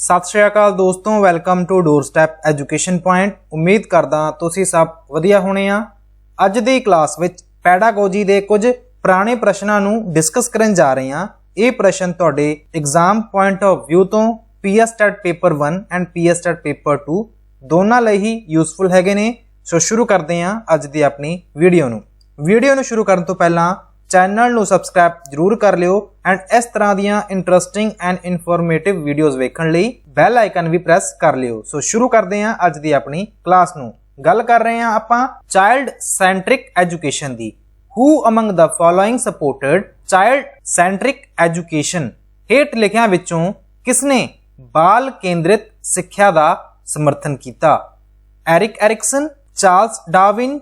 ਸਤਿ ਸ਼੍ਰੀ ਅਕਾਲ ਦੋਸਤੋ welcome to door step education point ਉਮੀਦ ਕਰਦਾ ਤੁਸੀਂ ਸਭ ਵਧੀਆ ਹੋਣੇ ਆ। ਅੱਜ ਦੀ ਕਲਾਸ ਵਿੱਚ ਪੈਡਾਗੋਜੀ ਦੇ ਕੁਝ ਪੁਰਾਣੇ ਪ੍ਰਸ਼ਨਾਂ ਨੂੰ ਡਿਸਕਸ ਕਰਨ ਜਾ ਰਹੇ ਹਾਂ। ਇਹ ਪ੍ਰਸ਼ਨ ਤੁਹਾਡੇ ਐਗਜ਼ਾਮ ਪੁਆਇੰਟ ਆਫ View ਤੋਂ PSTET paper 1 and PSTET paper 2 ਦੋਨਾਂ ਲਈ ਹੀ ਯੂਸਫੁਲ ਹੈਗੇ ਨੇ। ਸੋ ਸ਼ੁਰੂ ਕਰਦੇ ਹਾਂ ਅੱਜ ਦੀ ਆਪਣੀ ਵੀਡੀਓ ਨੂੰ। ਵੀਡੀਓ ਨੂੰ ਸ਼ੁਰੂ ਕਰਨ ਤੋਂ ਪਹਿਲਾਂ ਚੈਨਲ ਨੂੰ ਸਬਸਕ੍ਰਾਈਬ ਜਰੂਰ ਕਰ ਲਿਓ ਐਂਡ ਇਸ ਤਰ੍ਹਾਂ ਦੀਆਂ ਇੰਟਰਸਟਿੰਗ ਐਂਡ ਇਨਫੋਰਮੇਟਿਵ ਵੀਡੀਓਜ਼ ਵੇਖਣ ਲਈ ਬੈਲ ਆਈਕਨ ਵੀ ਪ੍ਰੈਸ ਕਰ ਲਿਓ। ਸੋ ਸ਼ੁਰੂ ਕਰਦੇ ਹਾਂ ਅੱਜ ਦੀ ਆਪਣੀ ਕਲਾਸ ਨੂੰ। ਗੱਲ ਕਰ ਰਹੇ ਹਾਂ ਆਪਾਂ child centric education the. Who among the following supported child centric education ਹੇਠ ਲਿਖਿਆਂ ਵਿੱਚੋਂ ਕਿਸਨੇ ਬਾਲ ਕੇਂਦਰਿਤ ਸਿੱਖਿਆ ਦਾ ਸਮਰਥਨ ਕੀਤਾ? Erik Erikson Charles Darwin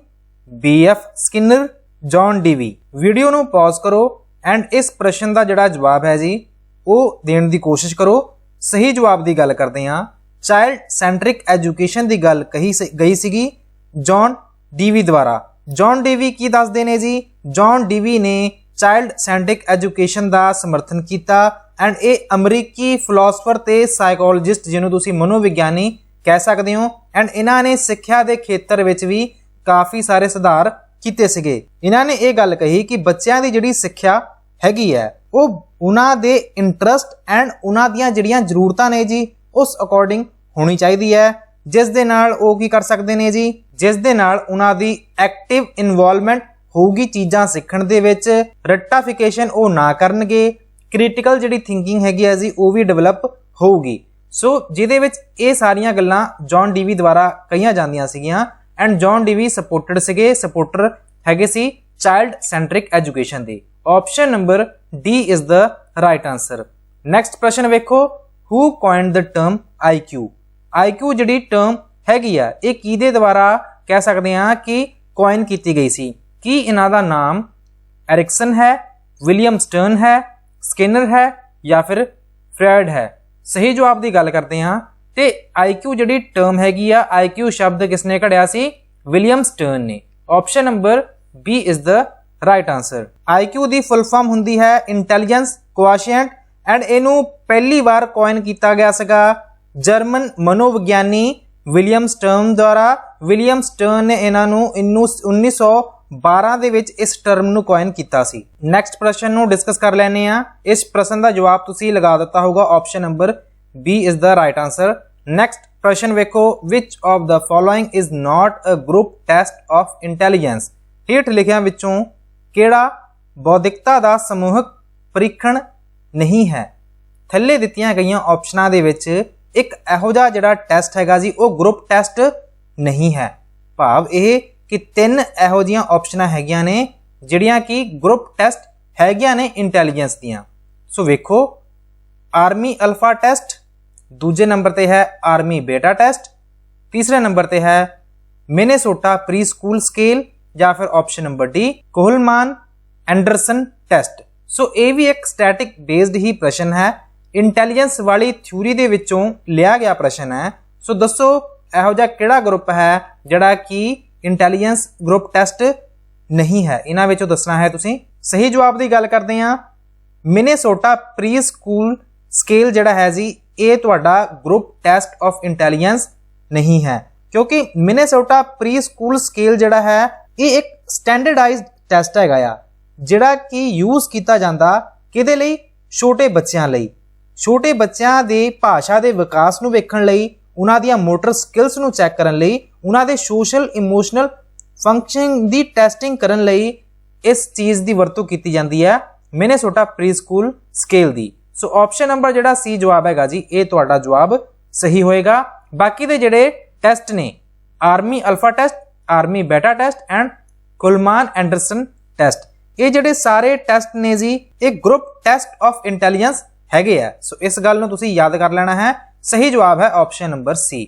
B F Skinner John Dewey video ਨੂੰ ਪੌਜ਼ ਕਰੋ ਐਂਡ ਇਸ ਪ੍ਰਸ਼ਨ ਦਾ ਜਿਹੜਾ ਜਵਾਬ ਹੈ ਜੀ, ਉਹ ਦੇਣ ਦੀ ਕੋਸ਼ਿਸ਼ ਕਰੋ। ਸਹੀ ਜਵਾਬ ਦੀ ਗੱਲ ਕਰਦੇ ਹਾਂ। ਚਾਈਲਡ ਸੈਂਟਰਿਕ ਐਜੂਕੇਸ਼ਨ ਦੀ ਗੱਲ ਕਹੀ ਸੀ- ਗਈ ਸੀਗੀ ਜੌਨ ਡੀਵੀ ਦੁਆਰਾ। ਜੌਨ ਡੀਵੀ ਕੀ ਦੱਸਦੇ ਨੇ ਜੀ? ਜੌਨ ਡੀਵੀ ਨੇ ਚਾਈਲਡ ਸੈਂਟਰਿਕ ਐਜੂਕੇਸ਼ਨ ਦਾ ਸਮਰਥਨ ਕੀਤਾ ਐਂਡ ਇਹ ਅਮਰੀਕੀ ਫਿਲਾਸਫਰ ਤੇ ਸਾਈਕੋਲੋਜਿਸਟ ਜਿਹਨੂੰ ਤੁਸੀਂ ਮਨੋਵਿਗਿਆਨੀ ਕਹਿ ਸਕਦੇ ਹੋ ਐਂਡ ਇਹਨਾਂ ਨੇ ਸਿੱਖਿਆ ਦੇ ਖੇਤਰ ਵਿੱਚ ਵੀ ਕਾਫੀ ਸਾਰੇ ਸੁਧਾਰ ਕੀਤੇ ਸੀਗੇ। ਇਹਨਾਂ ਨੇ ਇਹ ਗੱਲ ਕਹੀ ਕਿ ਬੱਚਿਆਂ ਦੀ ਜਿਹੜੀ ਸਿੱਖਿਆ ਹੈਗੀ ਹੈ, ਉਹ ਉਹਨਾਂ ਦੇ ਇੰਟਰਸਟ ਐਂਡ ਉਹਨਾਂ ਦੀਆਂ ਜਿਹੜੀਆਂ ਜ਼ਰੂਰਤਾਂ ਨੇ ਜੀ, ਉਸ ਅਕੋਰਡਿੰਗ ਹੋਣੀ ਚਾਹੀਦੀ ਹੈ। ਜਿਸ ਦੇ ਨਾਲ ਉਹ ਕੀ ਕਰ ਸਕਦੇ ਨੇ ਜੀ? ਜਿਸ ਦੇ ਨਾਲ ਉਹਨਾਂ ਦੀ ਐਕਟਿਵ ਇਨਵੋਲਵਮੈਂਟ ਹੋਊਗੀ ਚੀਜ਼ਾਂ ਸਿੱਖਣ ਦੇ ਵਿੱਚ ਰੱਟਾਫਿਕੇਸ਼ਨ ਉਹ ਨਾ ਕਰਨਗੇ ਕ੍ਰਿਟੀਕਲ ਜਿਹੜੀ ਥਿੰਕਿੰਗ ਹੈਗੀ ਹੈ ਜੀ, ਉਹ ਵੀ ਡਿਵੈਲਪ ਹੋਊਗੀ। ਸੋ ਜਿਹਦੇ ਵਿੱਚ ਇਹ ਸਾਰੀਆਂ ਗੱਲਾਂ ਜੌਨ ਡੀਵੀ ਦੁਆਰਾ ਕਹੀਆਂ ਜਾਂਦੀਆਂ ਸੀਗੀਆਂ। ਐਂਡ ਜੌਨ ਡੀਵੀ ਸਪੋਰਟਡ ਸੀਗੇ ਸਪੋਰਟਰ ਹੈਗੇ ਸੀ ਚਾਈਲਡ ਸੈਂਟਰਿਕ ਐਜੂਕੇਸ਼ਨ ਦੇ option number D is the right answer next ਪ੍ਰਸ਼ਨ ਵੇਖੋ who coined the term IQ IQ ਜਿਹੜੀ ਟਰਮ ਹੈਗੀ ਆ ਇਹ ਕਿਹਦੇ ਦੁਆਰਾ ਕਹਿ ਸਕਦੇ ਆ ਕਿ ਕੋਇਨ ਕੀਤੀ ਗਈ ਸੀ ਕੀ ਇਹਨਾਂ ਦਾ ਨਾਮ ਐਰਿਕਸਨ ਹੈ ਵਿਲੀਅਮ ਸਟਰਨ ਹੈ ਸਕਿਨਰ ਹੈ ਜਾਂ ਫਿਰ ਫਰੈਡ ਹੈ ਸਹੀ ਜਵਾਬ ਦੀ ਗੱਲ ਕਰਦੇ ਹਾਂ ਤੇ ਆਈਕਿਊ ਜਿਹੜੀ ਟਰਮ ਹੈਗੀ ਆ ਆਈਕਿਊ ਸ਼ਬਦ ਕਿਸਨੇ ਘੜਿਆ ਸੀ? ਵਿਲੀਅਮ ਸਟਰਨ ਨੇ। Option number B is the right answer IQ ਦੀ ਫੁੱਲ ਫਾਰਮ ਹੁੰਦੀ ਹੈ ਇੰਟੈਲੀਜੈਂਸ ਕੁਆਸ਼ੀਐਂਟ ਐਂਡ ਇਹਨੂੰ ਪਹਿਲੀ ਵਾਰ ਕੋਇਨ ਕੀਤਾ ਗਿਆ ਸੀਗਾ ਜਰਮਨ ਮਨੋਵਿਗਿਆਨੀ ਵਿਲੀਅਮ ਸਟਰਨ ਦੁਆਰਾ। ਵਿਲੀਅਮ ਸਟਰਨ ਨੇ ਇਹਨਾਂ ਨੂੰ ਇਹਨੂੰ 1912 ਦੇ ਵਿੱਚ ਇਸ ਟਰਮ ਨੂੰ ਕੋਇਨ ਕੀਤਾ ਸੀ। ਨੈਕਸਟ ਪ੍ਰਸ਼ਨ ਨੂੰ ਡਿਸਕਸ ਕਰ ਲੈਨੇ ਆ ਇਸ ਪ੍ਰਸ਼ਨ ਦਾ ਜਵਾਬ ਤੁਸੀਂ ਲਗਾ ਦਿੱਤਾ ਹੋਊਗਾ। Option number B is the right answer next ਪ੍ਰਸ਼ਨ ਵੇਖੋ which of the following is not a group test of intelligence? ਹੇਠ ਲਿਖਿਆਂ ਵਿੱਚੋਂ ਕਿਹੜਾ ਬੌਧਿਕਤਾ ਦਾ ਸਮੂਹਕ ਪਰੀਖਣ ਨਹੀਂ ਹੈ ਥੱਲੇ ਦਿੱਤੀਆਂ ਗਈਆਂ ਆਪਸ਼ਨਾਂ ਦੇ ਵਿੱਚ ਇੱਕ ਇਹੋ ਜਿਹਾ ਜਿਹੜਾ ਟੈਸਟ ਹੈਗਾ ਜੀ ਉਹ ਗਰੁੱਪ ਟੈਸਟ ਨਹੀਂ ਹੈ ਭਾਵ ਇਹ ਕਿ ਤਿੰਨ ਇਹੋ ਜੀਆਂ ਆਪਸ਼ਨਾਂ ਹੈਗੀਆਂ ਨੇ ਜਿਹੜੀਆਂ ਕਿ ਗਰੁੱਪ ਟੈਸਟ ਹੈਗੀਆਂ ਨੇ ਇੰਟੈਲੀਜੈਂਸ ਦੀਆਂ ਸੋ ਵੇਖੋ ਆਰਮੀ ਅਲਫਾ ਟੈਸਟ ਦੂਜੇ ਨੰਬਰ ਤੇ ਹੈ ਆਰਮੀ ਬੇਟਾ ਟੈਸਟ। ਤੀਸਰੇ ਨੰਬਰ ਤੇ ਹੈ ਮਿਨੇਸੋਟਾ ਪ੍ਰੀ ਸਕੂਲ ਸਕੇਲ ਜਾਂ ਫਿਰ option number D, Kuhlmann Anderson test. So ਇਹ ਵੀ ਇੱਕ ਸਟੈਟਿਕ ਬੇਸਡ ਹੀ ਪ੍ਰਸ਼ਨ ਹੈ। ਇੰਟੈਲੀਜੈਂਸ ਵਾਲੀ ਥਿਊਰੀ ਦੇ ਵਿੱਚੋਂ ਲਿਆ ਗਿਆ ਪ੍ਰਸ਼ਨ ਹੈ। ਸੋ ਦੱਸੋ ਇਹੋ ਜਿਹਾ ਕਿਹੜਾ ਗਰੁੱਪ ਹੈ ਜਿਹੜਾ ਕਿ ਇੰਟੈਲੀਜੈਂਸ ਗਰੁੱਪ ਟੈਸਟ ਨਹੀਂ ਹੈ? ਇਹਨਾਂ ਵਿੱਚੋਂ ਦੱਸਣਾ ਹੈ ਤੁਸੀਂ। ਸਹੀ ਜਵਾਬ ਦੀ ਗੱਲ ਕਰਦੇ ਹਾਂ। ਮਿਨੇਸੋਟਾ ਪ੍ਰੀ ਸਕੂਲ ਸਕੇਲ ਜਿਹੜਾ ਹੈ ਜੀ ਇਹ ਤੁਹਾਡਾ ਗਰੁੱਪ ਟੈਸਟ ਆਫ ਇੰਟੈਲੀਜੈਂਸ ਨਹੀਂ ਹੈ। ਕਿਉਂਕਿ ਮਿਨੇਸੋਟਾ ਪ੍ਰੀ ਸਕੂਲ ਸਕੇਲ ਜਿਹੜਾ ਹੈ, ਇਹ ਇੱਕ ਸਟੈਂਡਰਡਾਈਜ਼ਡ ਟੈਸਟ ਹੈਗਾ ਆ, ਜਿਹੜਾ ਕਿ ਯੂਜ਼ ਕੀਤਾ ਜਾਂਦਾ ਕਿਹਦੇ ਲਈ? ਛੋਟੇ ਬੱਚਿਆਂ ਲਈ। ਛੋਟੇ ਬੱਚਿਆਂ ਦੇ ਭਾਸ਼ਾ ਦੇ ਵਿਕਾਸ ਨੂੰ ਵੇਖਣ ਲਈ, ਉਹਨਾਂ ਦੀਆਂ ਮੋਟਰ ਸਕਿੱਲਸ ਨੂੰ ਚੈੱਕ ਕਰਨ ਲਈ, ਉਹਨਾਂ ਦੇ ਸੋਸ਼ਲ ਇਮੋਸ਼ਨਲ ਫੰਕਸ਼ਨਿੰਗ ਦੀ ਟੈਸਟਿੰਗ ਕਰਨ ਲਈ ਇਸ ਚੀਜ਼ ਦੀ ਵਰਤੋਂ ਕੀਤੀ ਜਾਂਦੀ ਹੈ ਮਿਨੇਸੋਟਾ ਪ੍ਰੀ ਸਕੂਲ ਸਕੇਲ ਦੀ। ਸੋ ਆਪਸ਼ਨ ਨੰਬਰ ਜਿਹੜਾ ਸੀ ਜਵਾਬ ਹੈਗਾ ਜੀ, ਇਹ ਤੁਹਾਡਾ ਜਵਾਬ ਸਹੀ ਹੋਏਗਾ। ਬਾਕੀ ਦੇ ਜਿਹੜੇ ਟੈਸਟ ਨੇ army alpha test army beta test and Kuhlmann Anderson test ਇਹ ਜਿਹੜੇ ਸਾਰੇ ਟੈਸਟ ਨੇ ਜੀ, ਇਹ ਗਰੁੱਪ ਟੈਸਟ ਆਫ ਇੰਟੈਲੀਜੈਂਸ ਹੈਗੇ ਆ। ਸੋ ਇਸ ਗੱਲ ਨੂੰ ਤੁਸੀਂ ਯਾਦ ਕਰ ਲੈਣਾ ਹੈ। ਸਹੀ ਜਵਾਬ ਹੈ ਆਪਸ਼ਨ ਨੰਬਰ ਸੀ